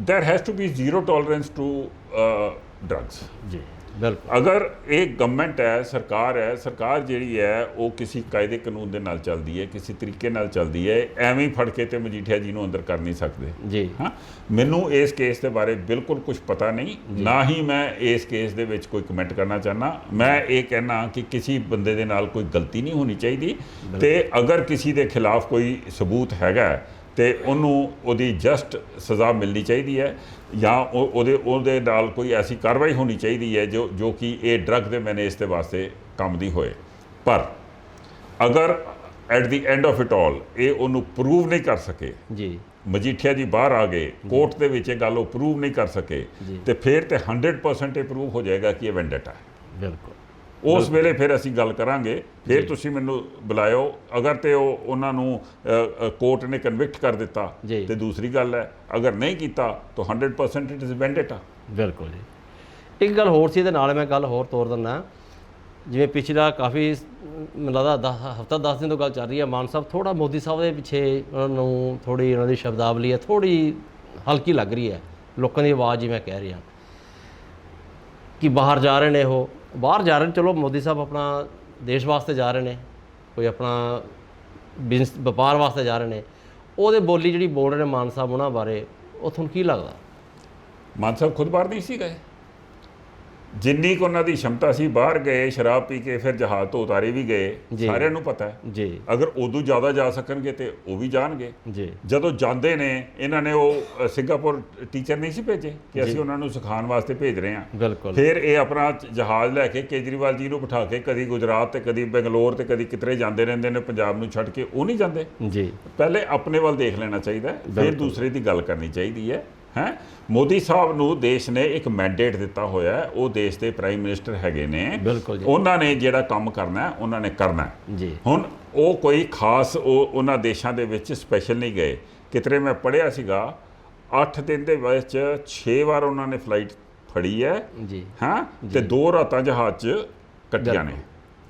there has to be zero tolerance to drugs ਜੀ ਬਿਲਕੁਲ। ਅਗਰ ਇਹ ਗਵਰਨਮੈਂਟ ਹੈ ਸਰਕਾਰ ਹੈ ਸਰਕਾਰ ਜਿਹੜੀ ਹੈ ਉਹ ਕਿਸੇ ਕਾਇਦੇ ਕਾਨੂੰਨ ਦੇ ਨਾਲ ਚੱਲਦੀ ਹੈ ਕਿਸੇ ਤਰੀਕੇ ਨਾਲ ਚੱਲਦੀ ਹੈ ਐਵੇਂ ਹੀ ਫੜ ਕੇ ਤੇ ਮਜੀਠੀਆ ਜੀ ਨੂੰ ਅੰਦਰ ਕਰ ਨਹੀਂ ਸਕਦੇ। ਜੀ। ਹਾਂ? ਮੈਨੂੰ ਇਸ ਕੇਸ ਦੇ ਬਾਰੇ ਬਿਲਕੁਲ ਕੁਝ ਪਤਾ ਨਹੀਂ ਨਾ ਹੀ ਮੈਂ ਇਸ ਕੇਸ ਦੇ ਵਿੱਚ ਕੋਈ ਕਮੈਂਟ ਕਰਨਾ ਚਾਹਨਾ ਮੈਂ ਇਹ ਕਹਿਣਾ ਕਿ ਕਿਸੇ ਬੰਦੇ ਦੇ ਨਾਲ ਕੋਈ ਗਲਤੀ ਨਹੀਂ ਹੋਣੀ ਚਾਹੀਦੀ ਤੇ ਅਗਰ ਕਿਸੇ ਦੇ ਖਿਲਾਫ ਕੋਈ ਸਬੂਤ ਹੈਗਾ ਤੇ ਉਹਨੂੰ ਉਹਦੀ ਜਸਟ ਸਜ਼ਾ ਮਿਲਣੀ ਚਾਹੀਦੀ ਹੈ। ਜਾਂ ਉਹ- ਉਹਦੇ ਉਹਦੇ ਨਾਲ ਕੋਈ ਐਸੀ ਕਾਰਵਾਈ ਹੋਣੀ ਚਾਹੀਦੀ ਹੈ ਜੋ ਜੋ ਕਿ ਇਹ ਡਰੱਗ ਦੇ ਮੈਨੇਜ ਦੇ ਵਾਸਤੇ ਕੰਮ ਦੀ ਹੋਏ। ਪਰ ਅਗਰ at the end of it all ਇਹ ਉਹਨੂੰ ਪ੍ਰੂਵ ਨਹੀਂ ਕਰ ਸਕੇ ਜੀ। ਮਜੀਠੀਆ ਜੀ ਬਾਹਰ ਆ ਗਏ ਕੋਰਟ ਦੇ ਵਿੱਚ ਇਹ ਗੱਲ ਉਹ ਪ੍ਰੂਵ ਨਹੀਂ ਕਰ ਸਕੇ। ਤੇ ਫਿਰ ਤੇ 100% ਇਹ ਪ੍ਰੂਵ ਹੋ ਜਾਏਗਾ ਕਿ ਇਹ ਵੈਂਡੇਟਾ ਹੈ। ਬਿਲਕੁਲ। ਉਸ ਵੇਲੇ ਫਿਰ ਅਸੀਂ ਗੱਲ ਕਰਾਂਗੇ। ਫਿਰ ਤੁਸੀਂ ਮੈਨੂੰ ਬੁਲਾਇਓ। ਅਗਰ ਤੇ ਉਹ ਉਹਨਾਂ ਨੂੰ ਕੋਰਟ ਨੇ ਕਨਵਿਕਟ ਕਰ ਦਿੱਤਾ। ਤੇ ਦੂਸਰੀ ਗੱਲ ਹੈ ਅਗਰ ਨਹੀਂ ਕੀਤਾ ਤਾਂ 100% ਇਟ ਇਜ਼ ਵੈਂਡੇਟਾ ਬਿਲਕੁਲ ਜੀ। ਇੱਕ ਗੱਲ ਹੋਰ ਸੀ ਇਹਦੇ ਨਾਲ ਮੈਂ ਗੱਲ ਹੋਰ ਤੋਰ ਦਿੰਦਾ। ਜਿਵੇਂ ਪਿਛਲਾ ਕਾਫੀ ਮੈਨੂੰ ਲੱਗਦਾ ਹਫਤਾ 10 ਦਿਨ ਤੋਂ ਗੱਲ ਚੱਲ ਰਹੀ ਹੈ। ਮਾਨ ਸਾਹਿਬ ਥੋੜਾ ਮੋਦੀ ਸਾਹਿਬ ਦੇ ਪਿੱਛੇ ਉਹਨਾਂ ਨੂੰ ਥੋੜੀ ਉਹਨਾਂ ਦੀ ਸ਼ਬਦਾਵਲੀ ਹੈ ਥੋੜੀ ਹਲਕੀ ਲੱਗ ਰਹੀ ਹੈ। ਲੋਕਾਂ ਦੀ ਆਵਾਜ਼ ਜਿਵੇਂ ਕਹਿ ਰਿਹਾ। ਕਿ ਬਾਹਰ ਜਾ ਰਹੇ ਨੇ ਉਹ। ਬਾਹਰ ਜਾ ਰਹੇ ਨੇ, ਚਲੋ ਮੋਦੀ ਸਾਹਿਬ ਆਪਣਾ ਦੇਸ਼ ਵਾਸਤੇ ਜਾ ਰਹੇ ਨੇ, ਕੋਈ ਆਪਣਾ ਬਿਜ਼ਨਸ ਵਪਾਰ ਵਾਸਤੇ ਜਾ ਰਹੇ ਨੇ, ਉਹਦੇ ਬੋਲੀ ਜਿਹੜੀ ਬੋਲ ਰਹੇ ਨੇ ਮਾਨ ਸਾਹਿਬ ਉਹਨਾਂ ਬਾਰੇ, ਉਹ ਤੁਹਾਨੂੰ ਕੀ ਲੱਗਦਾ? ਮਾਨ ਸਾਹਿਬ ਖੁਦ ਬਾਹਰ ਨਹੀਂ ਸੀ ਗਏ? ਜਿੰਨੀ ਕੁ ਉਹਨਾਂ ਦੀ ਸ਼ਮਤਾ ਸੀ ਬਾਹਰ ਗਏ ਸ਼ਰਾਬ ਪੀ ਕੇ ਫਿਰ ਜਹਾਜ਼ ਤੋਂ ਉਤਾਰੇ ਵੀ ਗਏ। ਸਾਰਿਆਂ ਨੂੰ ਪਤਾ ਹੈ। ਜੀ। ਅਗਰ ਉਦੋਂ ਜ਼ਿਆਦਾ ਜਾ ਸਕਣਗੇ ਤੇ ਉਹ ਵੀ ਜਾਣਗੇ। ਜੀ। ਜਦੋਂ ਜਾਂਦੇ ਨੇ ਇਹਨਾਂ ਨੇ ਉਹ ਸਿੰਗਾਪੁਰ ਟੀਚਰ ਨਹੀਂ ਸੀ ਭੇਜੇ ਕਿ ਅਸੀਂ ਉਹਨਾਂ ਨੂੰ ਸਿਖਾਉਣ ਵਾਸਤੇ ਭੇਜ ਰਹੇ ਹਾਂ। ਬਿਲਕੁਲ। ਫਿਰ ਇਹ ਆਪਣਾ ਜਹਾਜ਼ ਲੈ ਕੇ ਕੇਜਰੀਵਾਲ ਜੀ ਨੂੰ ਬਿਠਾ ਕੇ ਕਦੀ ਗੁਜਰਾਤ ਤੇ ਕਦੀ ਬੰਗਲੌਰ ਤੇ ਕਦੀ ਕਿਤਰੇ ਜਾਂਦੇ ਰਹਿੰਦੇ ਨੇ ਪੰਜਾਬ ਨੂੰ ਛੱਡ ਕੇ ਉਹ ਨਹੀਂ ਜਾਂਦੇ। ਜੀ। ਪਹਿਲੇ ਆਪਣੇ ਵੱਲ ਦੇਖ ਲੈਣਾ ਚਾਹੀਦਾ ਫਿਰ ਦੂਸਰੇ ਦੀ ਗੱਲ ਕਰਨੀ ਚਾਹੀਦੀ ਹੈ। ਹੈ? ਮੋਦੀ ਸਾਹਿਬ ਨੂੰ ਦੇਸ਼ ਨੇ ਇੱਕ ਮੈਂਡੇਟ ਦਿੱਤਾ ਹੋਇਆ ਹੈ। ਉਹ ਦੇਸ਼ ਦੇ ਪ੍ਰਾਈਮ ਮਿਨਿਸਟਰ ਹੈਗੇ ਨੇ। ਉਹਨਾਂ ਨੇ ਜਿਹੜਾ ਕੰਮ ਕਰਨਾ ਹੈ ਉਹਨਾਂ ਨੇ ਕਰਨਾ ਹੈ। ਜੀ। ਹੁਣ ਉਹ ਕੋਈ ਖਾਸ ਉਹ ਉਹਨਾਂ ਦੇਸ਼ਾਂ ਦੇ ਵਿੱਚ ਸਪੈਸ਼ਲ ਨਹੀਂ ਗਏ। ਕਿਤਰੇ ਮੈਂ ਪੜਿਆ ਸੀਗਾ 8 ਦਿਨ ਦੇ ਵਿੱਚ 6 ਵਾਰ ਉਹਨਾਂ ਨੇ ਫਲਾਈਟ ਫੜੀ ਹੈ। ਜੀ। ਹਾਂ? ਤੇ ਦੋ ਰਾਤਾਂ ਜਹਾਜ਼ 'ਚ ਕੱਟੀਆਂ ਨੇ।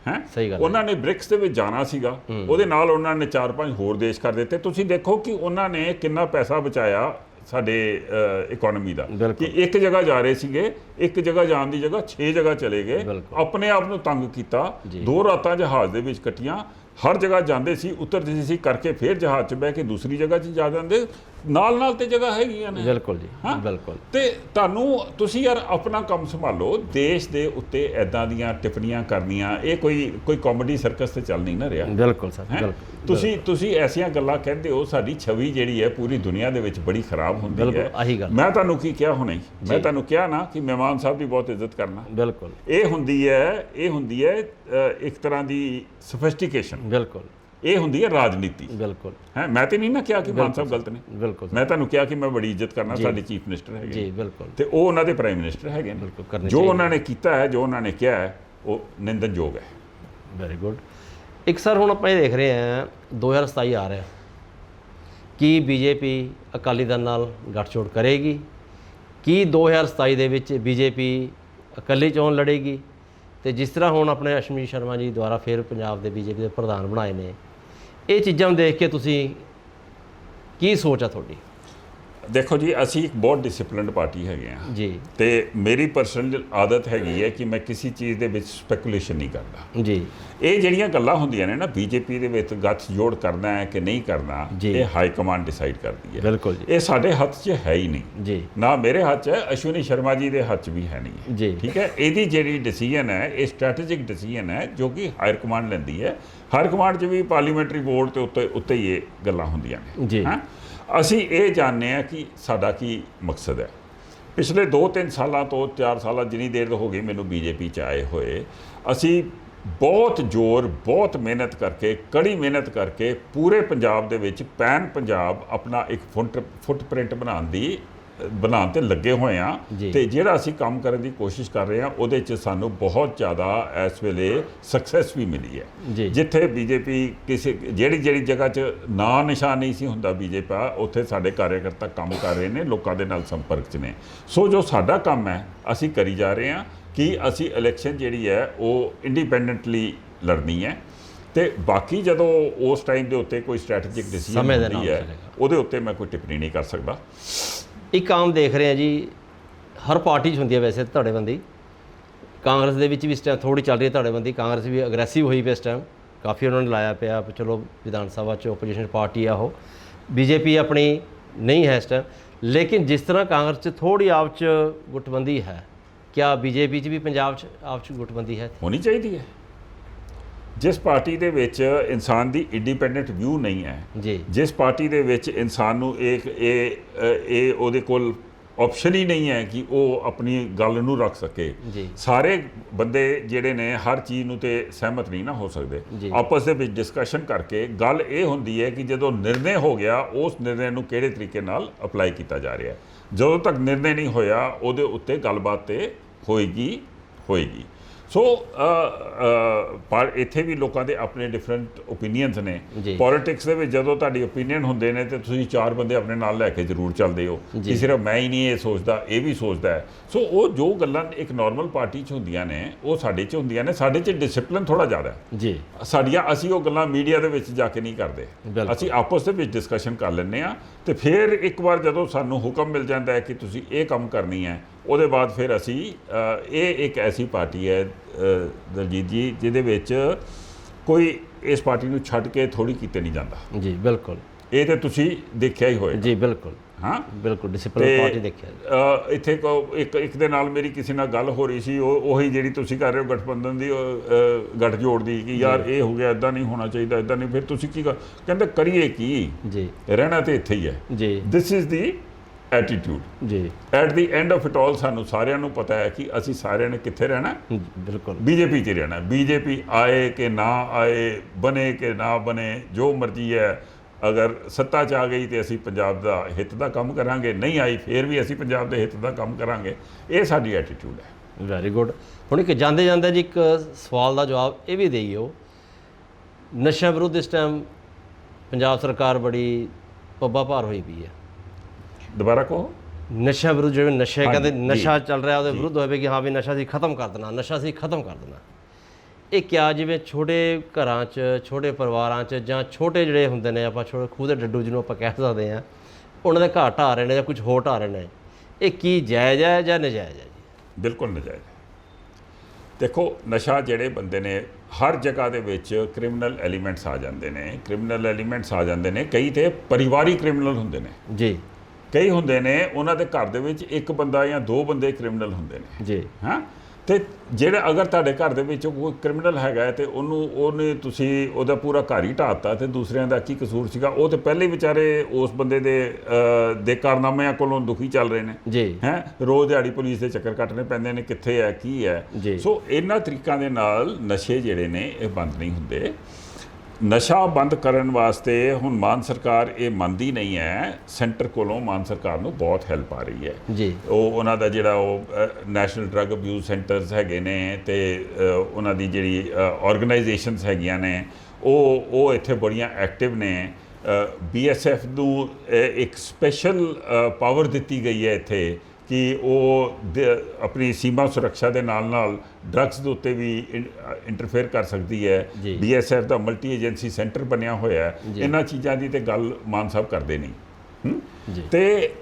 ਹੈ? ਸਹੀ ਗੱਲ ਹੈ। ਉਹਨਾਂ ਨੇ ਬ੍ਰਿਕਸ ਦੇ ਵਿੱਚ ਜਾਣਾ ਸੀਗਾ। ਉਹਦੇ ਨਾਲ ਉਹਨਾਂ ਨੇ ਚਾਰ ਪੰਜ ਹੋਰ ਦੇਸ਼ ਕਰ ਦਿੱਤੇ। ਤੁਸੀਂ ਦੇਖੋ ਕਿ ਉਹਨਾਂ ਨੇ ਕਿੰਨਾ ਪੈਸਾ ਬਚਾਇਆ ਸਾਡੇ ਇਕਨੋਮੀ ਦਾ। ਕਿ ਇੱਕ ਜਗ੍ਹਾ ਜਾ ਰਹੇ ਸੀਗੇ ਇੱਕ ਜਗ੍ਹਾ ਜਾਣ ਦੀ ਜਗ੍ਹਾ 6 ਜਗ੍ਹਾ ਚਲੇ ਗਏ। ਆਪਣੇ ਆਪ ਨੂੰ ਤੰਗ ਕੀਤਾ। ਦੋ ਰਾਤਾਂ ਜਹਾਜ਼ ਦੇ ਵਿੱਚ ਕੱਟੀਆਂ ਹਰ ਜਗ੍ਹਾ ਜਾਂਦੇ ਸੀ ਉਤਰਦੇ ਸੀ ਕਰਕੇ ਫਿਰ ਜਹਾਜ਼ 'ਚ ਬਹਿ ਕੇ ਦੂਸਰੀ ਜਗ੍ਹਾ 'ਚ ਜਾ ਜਾਂਦੇ ਨਾਲ ਨਾਲ ਤੇ ਜਗ੍ਹਾ ਹੈਗੀਆਂ ਨੇ। ਬਿਲਕੁਲ ਜੀ ਹਾਂ? ਬਿਲਕੁਲ। ਤੇ ਤੁਹਾਨੂੰ ਤੁਸੀਂ ਯਾਰ ਆਪਣਾ ਕੰਮ ਸੰਭਾਲੋ ਦੇਸ਼ ਦੇ ਉੱਤੇ ਐਦਾਂ ਦੀਆਂ ਟਿੱਪਣੀਆਂ ਕਰਨੀਆਂ ਇਹ ਕੋਈ ਕੋਈ ਕਾਮੇਡੀ ਸਰਕਸ ਤੇ ਚੱਲ ਨਹੀਂ ਨਾ ਰਿਹਾ। ਬਿਲਕੁਲ ਸਰ ਹੈਂ? ਬਿਲਕੁਲ ਤੁਸੀਂ ਤੁਸੀਂ ਐਸੀਆਂ ਗੱਲਾਂ ਕਹਿੰਦੇ ਹੋ ਸਾਡੀ ਛਵੀ ਜਿਹੜੀ ਹੈ ਪੂਰੀ ਦੁਨੀਆ ਦੇ ਵਿੱਚ ਬੜੀ ਖਰਾਬ ਹੁੰਦੀ ਬਿਲਕੁਲ, ਹੈ। ਆਹੀ ਗੱਲ। ਮੈਂ ਤੁਹਾਨੂੰ ਕੀ ਕਿਹਾ ਹੁਣੇ? ਹੀ? ਮੈਂ ਤੁਹਾਨੂੰ ਕਿਹਾ ਨਾ ਕਿ ਮਹਿਮਾਨ ਸਾਹਿਬ ਦੀ ਬਹੁਤ ਇੱਜ਼ਤ ਕਰਨਾ। ਬਿਲਕੁਲ। ਇਹ ਹੁੰਦੀ ਹੈ ਇਹ ਹੁੰਦੀ ਹੈ ਅ, ਇੱਕ ਤਰ੍ਹਾਂ ਦੀ ਸਫਿਸਟੀਕੇਸ਼ਨ ਬਿਲਕੁਲ। ਇਹ ਹੁੰਦੀ ਹੈ ਰਾਜਨੀਤੀ। ਬਿਲਕੁਲ। ਹੈ ਮੈਂ ਤੇ ਨਹੀਂ ਨਾ ਕਿਹਾ ਕਿ ਮਾਨ ਸਾਹਿਬ ਗਲਤ ਨੇ। ਬਿਲਕੁਲ ਮੈਂ ਤੁਹਾਨੂੰ ਕਿਹਾ ਕਿ ਮੈਂ ਬੜੀ ਇੱਜ਼ਤ ਕਰਨਾ ਸਾਡੇ ਚੀਫ ਮਿਨਿਸਟਰ ਹੈਗੇ ਜੀ ਬਿਲਕੁਲ। ਤੇ ਉਹ ਉਹਨਾਂ ਦੇ ਪ੍ਰਾਈਮ ਮਿਨਿਸਟਰ ਹੈਗੇ ਨੇ। ਬਿਲਕੁਲ ਕਰਨੀ ਜੋ ਉਹਨਾਂ ਨੇ। ਕੀਤਾ ਹੈ ਜੋ ਉਹਨਾਂ ਨੇ ਕਿਹਾ ਹੈ ਉਹ ਨਿੰਦਨਯੋਗ ਹੈ। ਵੈਰੀ ਗੁੱਡ ਇੱਕ ਸਰ ਹੁਣ ਆਪਾਂ ਇਹ ਦੇਖ ਰਹੇ ਹਾਂ 2027 ਆ ਰਿਹਾ। ਕੀ ਬੀਜੇਪੀ ਅਕਾਲੀ ਦਲ ਨਾਲ ਗੱਠਜੋੜ ਕਰੇਗੀ? ਕੀ 2027 ਦੇ ਵਿੱਚ ਬੀਜੇਪੀ ਇਕੱਲੀ ਚੋਣ ਲੜੇਗੀ? ਤੇ ਜਿਸ ਤਰ੍ਹਾਂ ਹੁਣ ਆਪਣੇ ਅਸ਼ਮੀ ਸ਼ਰਮਾ ਜੀ ਦੁਆਰਾ ਫਿਰ ਪੰਜਾਬ ਦੇ ਬੀਜੇਪੀ ਦੇ ਪ੍ਰਧਾਨ ਬਣਾਏ ਨੇ ਇਹ ਚੀਜ਼ਾਂ ਨੂੰ ਦੇਖ ਕੇ ਤੁਸੀਂ ਕੀ ਸੋਚ ਆ ਤੁਹਾਡੀ? ਦੇਖੋ ਜੀ ਅਸੀਂ ਇੱਕ ਬਹੁਤ ਡਿਸਪਲਿਨਡ ਪਾਰਟੀ ਹੈਗੇ ਆ। ਜੀ। ਤੇ ਮੇਰੀ ਪਰਸਨਲ ਆਦਤ ਹੈਗੀ ਹੈ ਕਿ ਮੈਂ ਕਿਸੇ ਚੀਜ਼ ਦੇ ਵਿੱਚ ਸਪੈਕੂਲੇਸ਼ਨ ਨਹੀਂ ਕਰਦਾ। ਜੀ। ਇਹ ਜਿਹੜੀਆਂ ਗੱਲਾਂ ਹੁੰਦੀਆਂ ਨੇ ਨਾ ਬੀਜੇਪੀ ਦੇ ਵਿੱਚ ਗੱਠ ਜੋੜ ਕਰਨਾ ਹੈ ਕਿ ਨਹੀਂ ਕਰਨਾ। ਇਹ ਹਾਈ ਕਮਾਂਡ ਡਿਸਾਈਡ ਕਰਦੀ ਹੈ। ਬਿਲਕੁਲ ਜੀ। ਇਹ ਸਾਡੇ ਹੱਥ 'ਚ ਹੈ ਹੀ ਨਹੀਂ। ਜੀ। ਨਾ ਮੇਰੇ ਹੱਥ 'ਚ ਹੈ ਅਸ਼ਵਨੀ ਸ਼ਰਮਾ ਜੀ ਦੇ ਹੱਥ 'ਚ ਵੀ ਹੈ ਨਹੀਂ ਜੀ। ਠੀਕ ਹੈ? ਇਹਦੀ ਜਿਹੜੀ ਡਿਸੀਜਨ ਹੈ ਇਹ ਸਟ੍ਰੈਟੇਜਿਕ ਡਿਸੀਜਨ ਹੈ ਜੋ ਕਿ ਹਾਇਰ ਕਮਾਂਡ ਲੈਂਦੀ ਹੈ। ਹਾਇਰ ਕਮਾਂਡ 'ਚ ਵੀ ਪਾਰਲੀਮੈਂਟਰੀ ਬੋਰਡ ਤੇ ਉੱਤੇ ਉੱਤੇ ਹੀ ਇਹ ਗੱਲਾਂ ਹੁੰਦੀਆਂ ਨੇ ਜੀ। ਹੈਂ? ਅਸੀਂ ਇਹ ਜਾਣਦੇ ਹਾਂ ਕਿ ਸਾਡਾ ਕੀ ਮਕਸਦ ਹੈ ਪਿਛਲੇ 2-3 ਸਾਲਾਂ ਤੋਂ 4 ਸਾਲਾਂ ਜਿੰਨੀ ਦੇਰ ਹੋ ਗਈ ਮੈਨੂੰ ਬੀਜੇਪੀ 'ਚ ਆਏ ਹੋਏ ਅਸੀਂ ਬਹੁਤ ਜ਼ੋਰ ਬਹੁਤ ਮਿਹਨਤ ਕਰਕੇ ਕੜੀ ਮਿਹਨਤ ਕਰਕੇ ਪੂਰੇ ਪੰਜਾਬ ਦੇ ਵਿੱਚ ਪੈਨ ਪੰਜਾਬ ਆਪਣਾ ਇੱਕ ਫੁੱਟ ਫੁੱਟਪ੍ਰਿੰਟ ਬਣਾਉਣ ਦੀ ਬਣਾਉਣ ਤੇ ਲੱਗੇ ਹੋਏ ਆ। ਤੇ ਜਿਹੜਾ ਅਸੀਂ ਕੰਮ ਕਰਨ ਦੀ ਕੋਸ਼ਿਸ਼ ਕਰ ਰਹੇ ਹਾਂ ਉਹਦੇ 'ਚ ਸਾਨੂੰ ਬਹੁਤ ਜ਼ਿਆਦਾ ਇਸ ਵੇਲੇ ਸਕਸੈਸ ਵੀ ਮਿਲੀ ਹੈ। ਜਿੱਥੇ ਬੀਜੇਪੀ ਕਿਸੇ ਜਿਹੜੀ ਜਿਹੜੀ ਜਗ੍ਹਾ 'ਚ ਨਾਂ ਨਿਸ਼ਾਨ ਨਹੀਂ ਸੀ ਹੁੰਦਾ ਬੀਜੇਪੀ ਉੱਥੇ ਸਾਡੇ ਕਾਰਜਕਰਤਾ ਕੰਮ ਕਰ ਰਹੇ ਨੇ ਲੋਕਾਂ ਦੇ ਨਾਲ ਸੰਪਰਕ 'ਚ ਨੇ। ਸੋ ਜੋ ਸਾਡਾ ਕੰਮ ਹੈ ਅਸੀਂ ਕਰੀ ਜਾ ਰਹੇ ਹਾਂ ਕਿ ਅਸੀਂ ਇਲੈਕਸ਼ਨ ਜਿਹੜੀ ਹੈ ਉਹ ਇੰਡੀਪੈਂਡੈਂਟਲੀ ਲੜਨੀ ਹੈ। ਤੇ ਬਾਕੀ ਜਦੋਂ ਉਸ ਟਾਈਮ ਦੇ ਉੱਤੇ ਕੋਈ ਸਟ੍ਰੈਟੇਜਿਕ ਡਿਸੀਜਨ ਹੁੰਦੀ ਹੈ। ਉਹਦੇ ਉੱਤੇ ਮੈਂ ਕੋਈ ਟਿੱਪਣੀ ਨਹੀਂ ਕਰ ਸਕਦਾ। ਇੱਕ ਆਮ ਦੇਖ ਰਹੇ ਆ ਜੀ, ਹਰ ਪਾਰਟੀ 'ਚ ਹੁੰਦੀ ਹੈ ਵੈਸੇ ਧੜੇਬੰਦੀ। ਕਾਂਗਰਸ ਦੇ ਵਿੱਚ ਵੀ ਇਸ ਟਾਈਮ ਥੋੜੀ ਚੱਲ ਰਹੀ ਹੈ ਧੜੇਬੰਦੀ, ਕਾਂਗਰਸ ਵੀ ਅਗਰੈਸਿਵ ਹੋਈ ਪਈ ਇਸ ਟਾਈਮ ਕਾਫੀ ਉਹਨਾਂ ਨੇ ਲਾਇਆ ਪਿਆ, ਵੀ ਚਲੋ ਵਿਧਾਨ ਸਭਾ 'ਚ ਆਪੋਜੀਸ਼ਨ ਪਾਰਟੀ ਆ ਉਹ। ਬੀਜੇਪੀ ਆਪਣੀ ਨਹੀਂ ਹੈ ਇਸ ਟਾਈਮ ਲੇਕਿਨ ਜਿਸ ਤਰ੍ਹਾਂ ਕਾਂਗਰਸ 'ਚ ਥੋੜੀ ਆਪ 'ਚ ਗੁੱਟਬੰਦੀ ਹੈ, ਕਿਆ ਬੀਜੇਪੀ 'ਚ ਵੀ ਪੰਜਾਬ 'ਚ ਆਪ 'ਚ ਗੁੱਟਬੰਦੀ ਹੈ? ਹੋਣੀ ਚਾਹੀਦੀ ਹੈ। ਜਿਸ ਪਾਰਟੀ ਦੇ ਵਿੱਚ ਇਨਸਾਨ ਦੀ ਇੰਡੀਪੈਂਡੈਂਟ ਵਿਊ ਨਹੀਂ ਹੈ ਜੀ। ਜਿਸ ਪਾਰਟੀ ਦੇ ਵਿੱਚ ਇਨਸਾਨ ਨੂੰ ਇੱਕ ਇਹ ਇਹ ਉਹਦੇ ਕੋਲ ਆਪਸ਼ਨ ਹੀ ਨਹੀਂ ਹੈ ਕਿ ਉਹ ਆਪਣੀ ਗੱਲ ਨੂੰ ਰੱਖ ਸਕੇ। ਸਾਰੇ ਬੰਦੇ ਜਿਹੜੇ ਨੇ ਹਰ ਚੀਜ਼ ਨੂੰ ਤੇ ਸਹਿਮਤ ਨਹੀਂ ਨਾ ਹੋ ਸਕਦੇ। ਆਪਸ ਦੇ ਵਿੱਚ ਡਿਸਕਸ਼ਨ ਕਰਕੇ ਗੱਲ ਇਹ ਹੁੰਦੀ ਹੈ ਕਿ ਜਦੋਂ ਨਿਰਣੇ ਹੋ ਗਿਆ ਉਸ ਨਿਰਣੇ ਨੂੰ ਕਿਹੜੇ ਤਰੀਕੇ ਨਾਲ ਅਪਲਾਈ ਕੀਤਾ ਜਾ ਰਿਹਾ ਹੈ? ਜਦੋਂ ਤੱਕ ਨਿਰਣੇ ਨਹੀਂ ਹੋਇਆ ਉਹਦੇ ਉੱਤੇ ਗੱਲਬਾਤ ਤੇ ਹੋਏਗੀ ਹੋਏਗੀ। ਸੋ ਪਰ ਇੱਥੇ ਵੀ ਲੋਕਾਂ ਦੇ ਆਪਣੇ ਡਿਫਰੈਂਟ ਓਪੀਨੀਅਨਸ ਨੇ। ਪੋਲਿਟਿਕਸ ਦੇ ਵਿੱਚ ਜਦੋਂ ਤੁਹਾਡੀ ਓਪੀਨੀਅਨ ਹੁੰਦੇ ਨੇ ਤੇ ਤੁਸੀਂ ਚਾਰ ਬੰਦੇ ਆਪਣੇ ਨਾਲ ਲੈ ਕੇ ਜ਼ਰੂਰ ਚੱਲਦੇ ਹੋ। ਕਿ ਸਿਰਫ ਮੈਂ ਹੀ ਨਹੀਂ ਇਹ ਸੋਚਦਾ ਇਹ ਵੀ ਸੋਚਦਾ ਹੈ ਸੋ ਉਹ ਜੋ ਗੱਲਾਂ ਇੱਕ ਨਾਰਮਲ ਪਾਰਟੀ 'ਚ ਹੁੰਦੀਆਂ ਨੇ ਉਹ ਸਾਡੇ 'ਚ ਹੁੰਦੀਆਂ ਨੇ ਸਾਡੇ 'ਚ ਡਿਸਪਲਿਨ ਥੋੜਾ ਜ਼ਿਆਦਾ ਹੈ ਜੀ ਸਾਡੀਆਂ ਅਸੀਂ ਉਹ ਗੱਲਾਂ ਮੀਡੀਆ ਦੇ ਵਿੱਚ ਜਾ ਕੇ ਨਹੀਂ ਕਰਦੇ। ਅਸੀਂ ਆਪਸ ਦੇ ਵਿੱਚ ਡਿਸਕਸ਼ਨ ਕਰ ਲੈਂਦੇ ਆ ਤੇ ਫਿਰ ਇੱਕ ਵਾਰ ਜਦੋਂ ਸਾਨੂੰ ਹੁਕਮ ਮਿਲ ਜਾਂਦਾ ਹੈ ਕਿ ਤੁਸੀਂ ਇਹ ਕੰਮ ਕਰਨੀ ਹੈ ਉਹਦੇ ਬਾਅਦ ਫਿਰ ਅਸੀਂ ਇਹ ਇੱਕ ਐਸੀ ਪਾਰਟੀ ਹੈ ਦਲਜੀਤ ਜੀ ਜਿਹਦੇ ਵਿੱਚ ਕੋਈ ਇਸ ਪਾਰਟੀ ਨੂੰ ਛੱਡ ਕੇ ਥੋੜੀ ਕੀਤੇ ਨਹੀਂ ਜਾਂਦਾ। ਜੀ ਬਿਲਕੁਲ। ਇਹ ਤੇ ਤੁਸੀਂ ਦੇਖਿਆ ਹੀ ਹੋਏਗਾ। ਜੀ ਬਿਲਕੁਲ। ਹਾਂ? ਬਿਲਕੁਲ ਡਿਸਪਲਿਨ ਪਾਰਟੀ ਦੇਖਿਆ ਅ, ਇੱਥੇ ਕੋ ਇੱਕ ਇੱਕ ਦੇ ਨਾਲ ਮੇਰੀ ਕਿਸੇ ਨਾਲ ਗੱਲ ਹੋ ਰਹੀ ਸੀ ਉਹ ਉਹੀ ਜਿਹੜੀ ਤੁਸੀਂ ਕਰ ਰਹੇ ਹੋ ਗਠਬੰਧਨ ਦੀ ਉਹ, ਅ, ਗੱਠਜੋੜ ਦੀ ਕਿ ਯਾਰ ਇਹ ਹੋ ਗਿਆ ਇਦਾਂ ਨਹੀਂ ਹੋਣਾ ਚਾਹੀਦਾ ਇਦਾਂ ਨਹੀਂ। ਫਿਰ ਤੁਸੀਂ ਕੀ ਕਹਿੰਦੇ ਕਰੀਏ ਕੀ? ਜੀ। ਰਹਿਣਾ ਤੇ ਇੱਥੇ ਹੀ ਹੈ। ਜੀ। ਦਿਸ ਇਜ਼ ਦੀ ਐਟੀਟਿਊਡ ਜੀ। At the end of it all ਸਾਨੂੰ ਸਾਰਿਆਂ ਨੂੰ ਪਤਾ ਹੈ ਕਿ ਅਸੀਂ ਸਾਰਿਆਂ ਨੇ ਕਿੱਥੇ ਰਹਿਣਾ? ਜੀ, ਬਿਲਕੁਲ। ਬੀਜੇਪੀ 'ਚ ਰਹਿਣਾ। ਬੀਜੇਪੀ ਆਏ ਕਿ ਨਾ ਆਏ ਬਣੇ ਕਿ ਨਾ ਬਣੇ ਜੋ ਮਰਜ਼ੀ ਹੈ। ਅਗਰ ਸੱਤਾ 'ਚ ਆ ਗਈ ਤੇ ਅਸੀਂ ਪੰਜਾਬ ਦਾ ਹਿੱਤ ਦਾ ਕੰਮ ਕਰਾਂਗੇ ਨਹੀਂ ਆਈ ਫੇਰ ਵੀ ਅਸੀਂ ਪੰਜਾਬ ਦੇ ਹਿੱਤ ਦਾ ਕੰਮ ਕਰਾਂਗੇ। ਇਹ ਸਾਡੀ ਐਟੀਟਿਊਡ ਹੈ। ਵੈਰੀ ਗੁੱਡ ਹੁਣ ਇੱਕ ਜਾਂਦੇ ਜਾਂਦੇ ਜੀ ਇੱਕ ਸਵਾਲ ਦਾ ਜਵਾਬ ਇਹ ਵੀ ਦੇਈਓ। ਨਸ਼ਾ ਵਿਰੁੱਧ ਇਸ ਟਾਈਮ ਪੰਜਾਬ ਸਰਕਾਰ ਬੜੀ ਪੱਬਾ ਭਾਰ ਹੋਈ ਪਈ ਹੈ। ਦੁਬਾਰਾ ਕਹੋ। ਨਸ਼ਾ ਵਿਰੁੱਧ ਜਿਵੇਂ ਨਸ਼ੇ ਕਹਿੰਦੇ। ਨਸ਼ਾ ਚੱਲ ਰਿਹਾ ਉਹਦੇ ਵਿਰੁੱਧ ਹੋਵੇ ਕਿ ਹਾਂ ਵੀ ਨਸ਼ਾ ਸੀ ਖਤਮ ਕਰ ਦੇਣਾ ਨਸ਼ਾ ਸੀ ਖਤਮ ਕਰ ਦੇਣਾ। ਇਹ ਕਿਆ ਜਿਵੇਂ ਛੋਟੇ ਘਰਾਂ 'ਚ ਛੋਟੇ ਪਰਿਵਾਰਾਂ 'ਚ ਜਾਂ ਛੋਟੇ ਜਿਹੜੇ ਹੁੰਦੇ ਨੇ ਆਪਾਂ ਛੋਟੇ ਖੂਹ ਦੇ ਡੱਡੂ ਜਿਹਨੂੰ ਆਪਾਂ ਕਹਿ ਸਕਦੇ ਆ ਉਹਨਾਂ ਦੇ ਘਰ ਢਾਹ ਰਹੇ ਨੇ ਜਾਂ ਕੁਝ ਹੋਰ ਢਾਹ ਰਹੇ ਨੇ ਇਹ ਕੀ ਜਾਇਜ਼ ਹੈ ਜਾਂ ਨਜਾਇਜ਼ ਹੈ ਜੀ? ਬਿਲਕੁਲ ਨਜਾਇਜ਼ ਹੈ। ਦੇਖੋ ਨਸ਼ਾ ਜਿਹੜੇ ਬੰਦੇ ਨੇ ਹਰ ਜਗ੍ਹਾ ਦੇ ਵਿੱਚ ਕ੍ਰਿਮੀਨਲ ਐਲੀਮੈਂਟਸ ਆ ਜਾਂਦੇ ਨੇ। ਕ੍ਰਿਮੀਨਲ ਐਲੀਮੈਂਟਸ ਆ ਜਾਂਦੇ ਨੇ ਕਈ ਤੇ ਪਰਿਵਾਰੀ ਕ੍ਰਿਮੀਨਲ ਹੁੰਦੇ ਨੇ। ਜੀ। ਕਈ ਹੁੰਦੇ ਨੇ ਉਹਨਾਂ ਦੇ ਘਰ ਦੇ ਵਿੱਚ ਇੱਕ ਬੰਦਾ ਜਾਂ ਦੋ ਬੰਦੇ ਕ੍ਰਿਮੀਨਲ ਹੁੰਦੇ ਨੇ। ਜੀ। ਹਾਂ? ਤੇ ਜਿਹੜਾ ਅਗਰ ਤੁਹਾਡੇ ਘਰ ਦੇ ਵਿੱਚ ਕੋਈ ਕ੍ਰਿਮੀਨਲ ਹੈਗਾ ਤੇ ਉਹਨੂੰ ਉਹਨੇ ਤੁਸੀਂ ਉਹਦਾ ਪੂਰਾ ਘਰ ਹੀ ਢਾਤਾ ਤੇ ਦੂਸਰਿਆਂ ਦਾ ਕੀ ਕਸੂਰ ਸੀਗਾ ਉਹ ਤੇ ਪਹਿਲੇ ਵਿਚਾਰੇ ਉਸ ਬੰਦੇ ਦੇ ਦੇ ਕਾਰਨਾਮਿਆਂ ਕੋਲੋਂ ਦੁਖੀ ਚੱਲ ਰਹੇ ਨੇ। ਜੀ। ਹੈ? ਰੋਜ਼ ਦਿਹਾੜੀ ਪੁਲਿਸ ਦੇ ਚੱਕਰ ਕੱਟਣੇ ਪੈਂਦੇ ਨੇ ਕਿੱਥੇ ਹੈ ਕੀ ਹੈ। ਸੋ ਇਹਨਾਂ ਤਰੀਕਾਂ ਦੇ ਨਾਲ ਨਸ਼ੇ ਜਿਹੜੇ ਨੇ ਇਹ ਬੰਦ ਨਹੀਂ ਹੁੰਦੇ। ਨਸ਼ਾ ਬੰਦ ਕਰਨ ਵਾਸਤੇ ਹੁਣ ਮਾਨ ਸਰਕਾਰ ਇਹ ਮੰਨਦੀ ਨਹੀਂ ਹੈ। ਸੈਂਟਰ ਕੋਲੋਂ ਮਾਨ ਸਰਕਾਰ ਨੂੰ ਬਹੁਤ ਹੈਲਪ ਆ ਰਹੀ ਹੈ। ਜੀ। ਉਹ ਉਹਨਾਂ ਦਾ ਜਿਹੜਾ ਉਹ ਨੈਸ਼ਨਲ ਡਰੱਗ ਅਬਿਊਜ਼ ਸੈਂਟਰਸ ਹੈਗੇ ਨੇ ਤੇ ਉਹਨਾਂ ਦੀ ਜਿਹੜੀ ਆਰਗੇਨਾਈਜੇਸ਼ਨਸ ਹੈਗੀਆਂ ਨੇ ਉਹ ਉਹ ਇੱਥੇ ਬੜੀਆਂ ਐਕਟਿਵ ਨੇ। ਬੀਐਸਐਫ ਨੂੰ ਇੱਕ ਸਪੈਸ਼ਲ ਪਾਵਰ ਦਿੱਤੀ ਗਈ ਹੈ ਇੱਥੇ। ਕਿ ਉਹ ਆਪਣੀ ਸੀਮਾ ਸੁਰੱਖਿਆ ਦੇ ਨਾਲ ਨਾਲ ਡਰੱਗਸ ਦੇ ਉੱਤੇ ਵੀ ਇੰਟਰਫੇਅਰ ਕਰ ਸਕਦੀ ਹੈ। ਬੀਐਸਐਫ ਦਾ ਮਲਟੀ ਏਜੰਸੀ ਸੈਂਟਰ ਬਣਿਆ ਹੋਇਆ ਹੈ। ਇਹਨਾਂ ਚੀਜ਼ਾਂ ਦੀ ਤੇ ਗੱਲ ਮਾਨ ਸਾਹਿਬ ਕਰਦੇ ਨਹੀਂ। ਤੇ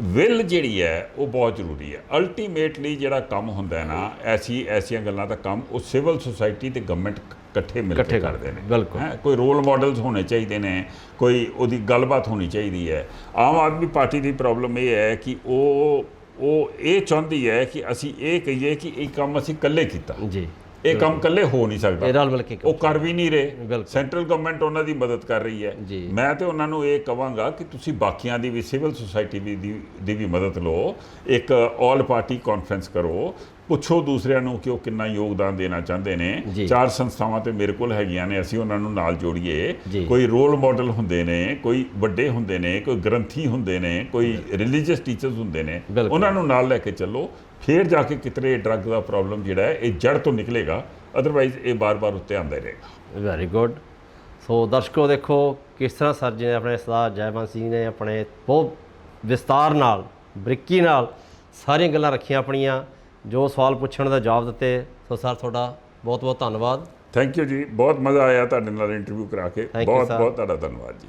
ਵਿਲ ਜਿਹੜੀ ਹੈ ਉਹ ਬਹੁਤ ਜ਼ਰੂਰੀ ਹੈ। ਅਲਟੀਮੇਟਲੀ ਜਿਹੜਾ ਕੰਮ ਹੁੰਦਾ ਹੈ ਨਾ ਐਸੀ ਐਸੀਆਂ ਗੱਲਾਂ ਦਾ ਕੰਮ ਉਹ ਸਿਵਲ ਸੁਸਾਇਟੀ ਤੇ ਗਵਰਨਮੈਂਟ ਇਕੱਠੇ ਮਿਲ ਕੇ ਕਰਦੇ ਨੇ ਨੇ, ਬਿਲਕੁਲ। ਹੈਂ, ਕੋਈ ਰੋਲ ਮਾਡਲਸ ਹੋਣੇ ਚਾਹੀਦੇ ਨੇ ਕੋਈ ਉਹਦੀ ਗੱਲਬਾਤ ਹੋਣੀ ਚਾਹੀਦੀ ਹੈ। ਆਮ ਆਦਮੀ ਪਾਰਟੀ ਦੀ ਪ੍ਰੋਬਲਮ ਇਹ ਹੈ ਕਿ ਉਹ ਉਹ ਇਹ ਚਾਹੁੰਦੀ ਹੈ ਕਿ ਅਸੀਂ ਇਹ ਕਹੀਏ ਕਿ ਇਹ ਕੰਮ ਅਸੀਂ ਇਕੱਲੇ ਕੀਤਾ। ਜੀ। ਇਹ ਕੰਮ ਇਕੱਲੇ ਹੋ ਨਹੀਂ ਸਕਦਾ। ਇਹ ਰਲ ਮਿਲ ਕੇ ਉਹ ਕਰ ਵੀ ਨਹੀਂ ਰਹੇ। ਸੈਂਟਰਲ ਗਵਰਨਮੈਂਟ ਉਹਨਾਂ ਦੀ ਮਦਦ ਕਰ ਰਹੀ ਹੈ। ਮੈਂ ਤੇ ਉਹਨਾਂ ਨੂੰ ਇਹ ਕਵਾਂਗਾ ਕਿ ਤੁਸੀਂ ਬਾਕੀਆਂ ਦੀ ਵੀ ਸਿਵਲ ਸੁਸਾਇਟੀ ਦੀ ਦੀ- ਵੀ ਮਦਦ ਲਓ। ਇੱਕ ਆਲ ਪਾਰਟੀ ਕਾਨਫਰੰਸ ਕਰੋ। ਪੁੱਛੋ ਦੂਸਰਿਆਂ ਨੂੰ ਕਿ ਉਹ ਕਿੰਨਾ ਯੋਗਦਾਨ ਦੇਣਾ ਚਾਹੁੰਦੇ ਨੇ। ਚਾਰ ਸੰਸਥਾਵਾਂ ਤੇ ਮੇਰੇ ਕੋਲ ਹੈਗੀਆਂ ਨੇ। ਅਸੀਂ ਉਹਨਾਂ ਨੂੰ ਨਾਲ ਜੋੜੀਏ। ਕੋਈ ਰੋਲ ਮਾਡਲ ਹੁੰਦੇ ਨੇ ਕੋਈ ਵੱਡੇ ਹੁੰਦੇ ਨੇ ਕੋਈ ਗ੍ਰੰਥੀ ਹੁੰਦੇ ਨੇ ਕੋਈ ਰਿਲੀਜੀਅਸ ਟੀਚਰਸ ਹੁੰਦੇ ਨੇ। ਉਹਨਾਂ ਨੂੰ ਨਾਲ ਲੈ ਕੇ ਚੱਲੋ। ਫੇਰ ਜਾ ਕੇ ਕਿਤਰੇ ਡਰੱਗ ਦਾ ਪ੍ਰੋਬਲਮ ਜਿਹੜਾ ਹੈ ਇਹ ਜੜ ਤੋਂ ਨਿਕਲੇਗਾ ਅਦਰਵਾਈਜ਼ ਇਹ ਬਾਰ-ਬਾਰ ਉੱਤੇ ਆਉਂਦਾ ਹੀ ਰਹੇਗਾ। ਵੈਰੀ ਗੁੱਡ ਸੋ ਦਰਸ਼ਕੋ ਦੇਖੋ ਕਿਸ ਤਰ੍ਹਾਂ ਸਰ ਜੀ ਨੇ ਆਪਣੇ ਸਰਦਾਰ ਜੈਵੰਤ ਸਿੰਘ ਨੇ ਆਪਣੇ ਬਹੁਤ ਵਿਸਤਾਰ ਨਾਲ ਬਰੀਕੀ ਨਾਲ ਸਾਰੀਆਂ ਗੱਲਾਂ ਰੱਖੀਆਂ ਆਪਣੀਆਂ ਜੋ ਸਵਾਲ ਪੁੱਛਣ ਦਾ ਜਵਾਬ ਦਿੱਤੇ। ਸੋ ਸਰ ਤੁਹਾਡਾ ਬਹੁਤ ਬਹੁਤ ਧੰਨਵਾਦ। ਥੈਂਕ ਯੂ ਜੀ। ਬਹੁਤ ਮਜ਼ਾ ਆਇਆ ਤੁਹਾਡੇ ਨਾਲ ਇੰਟਰਵਿਊ ਕਰਾ ਕੇ। ਬਹੁਤ. ਬਹੁਤ ਤੁਹਾਡਾ ਧੰਨਵਾਦ ਜੀ।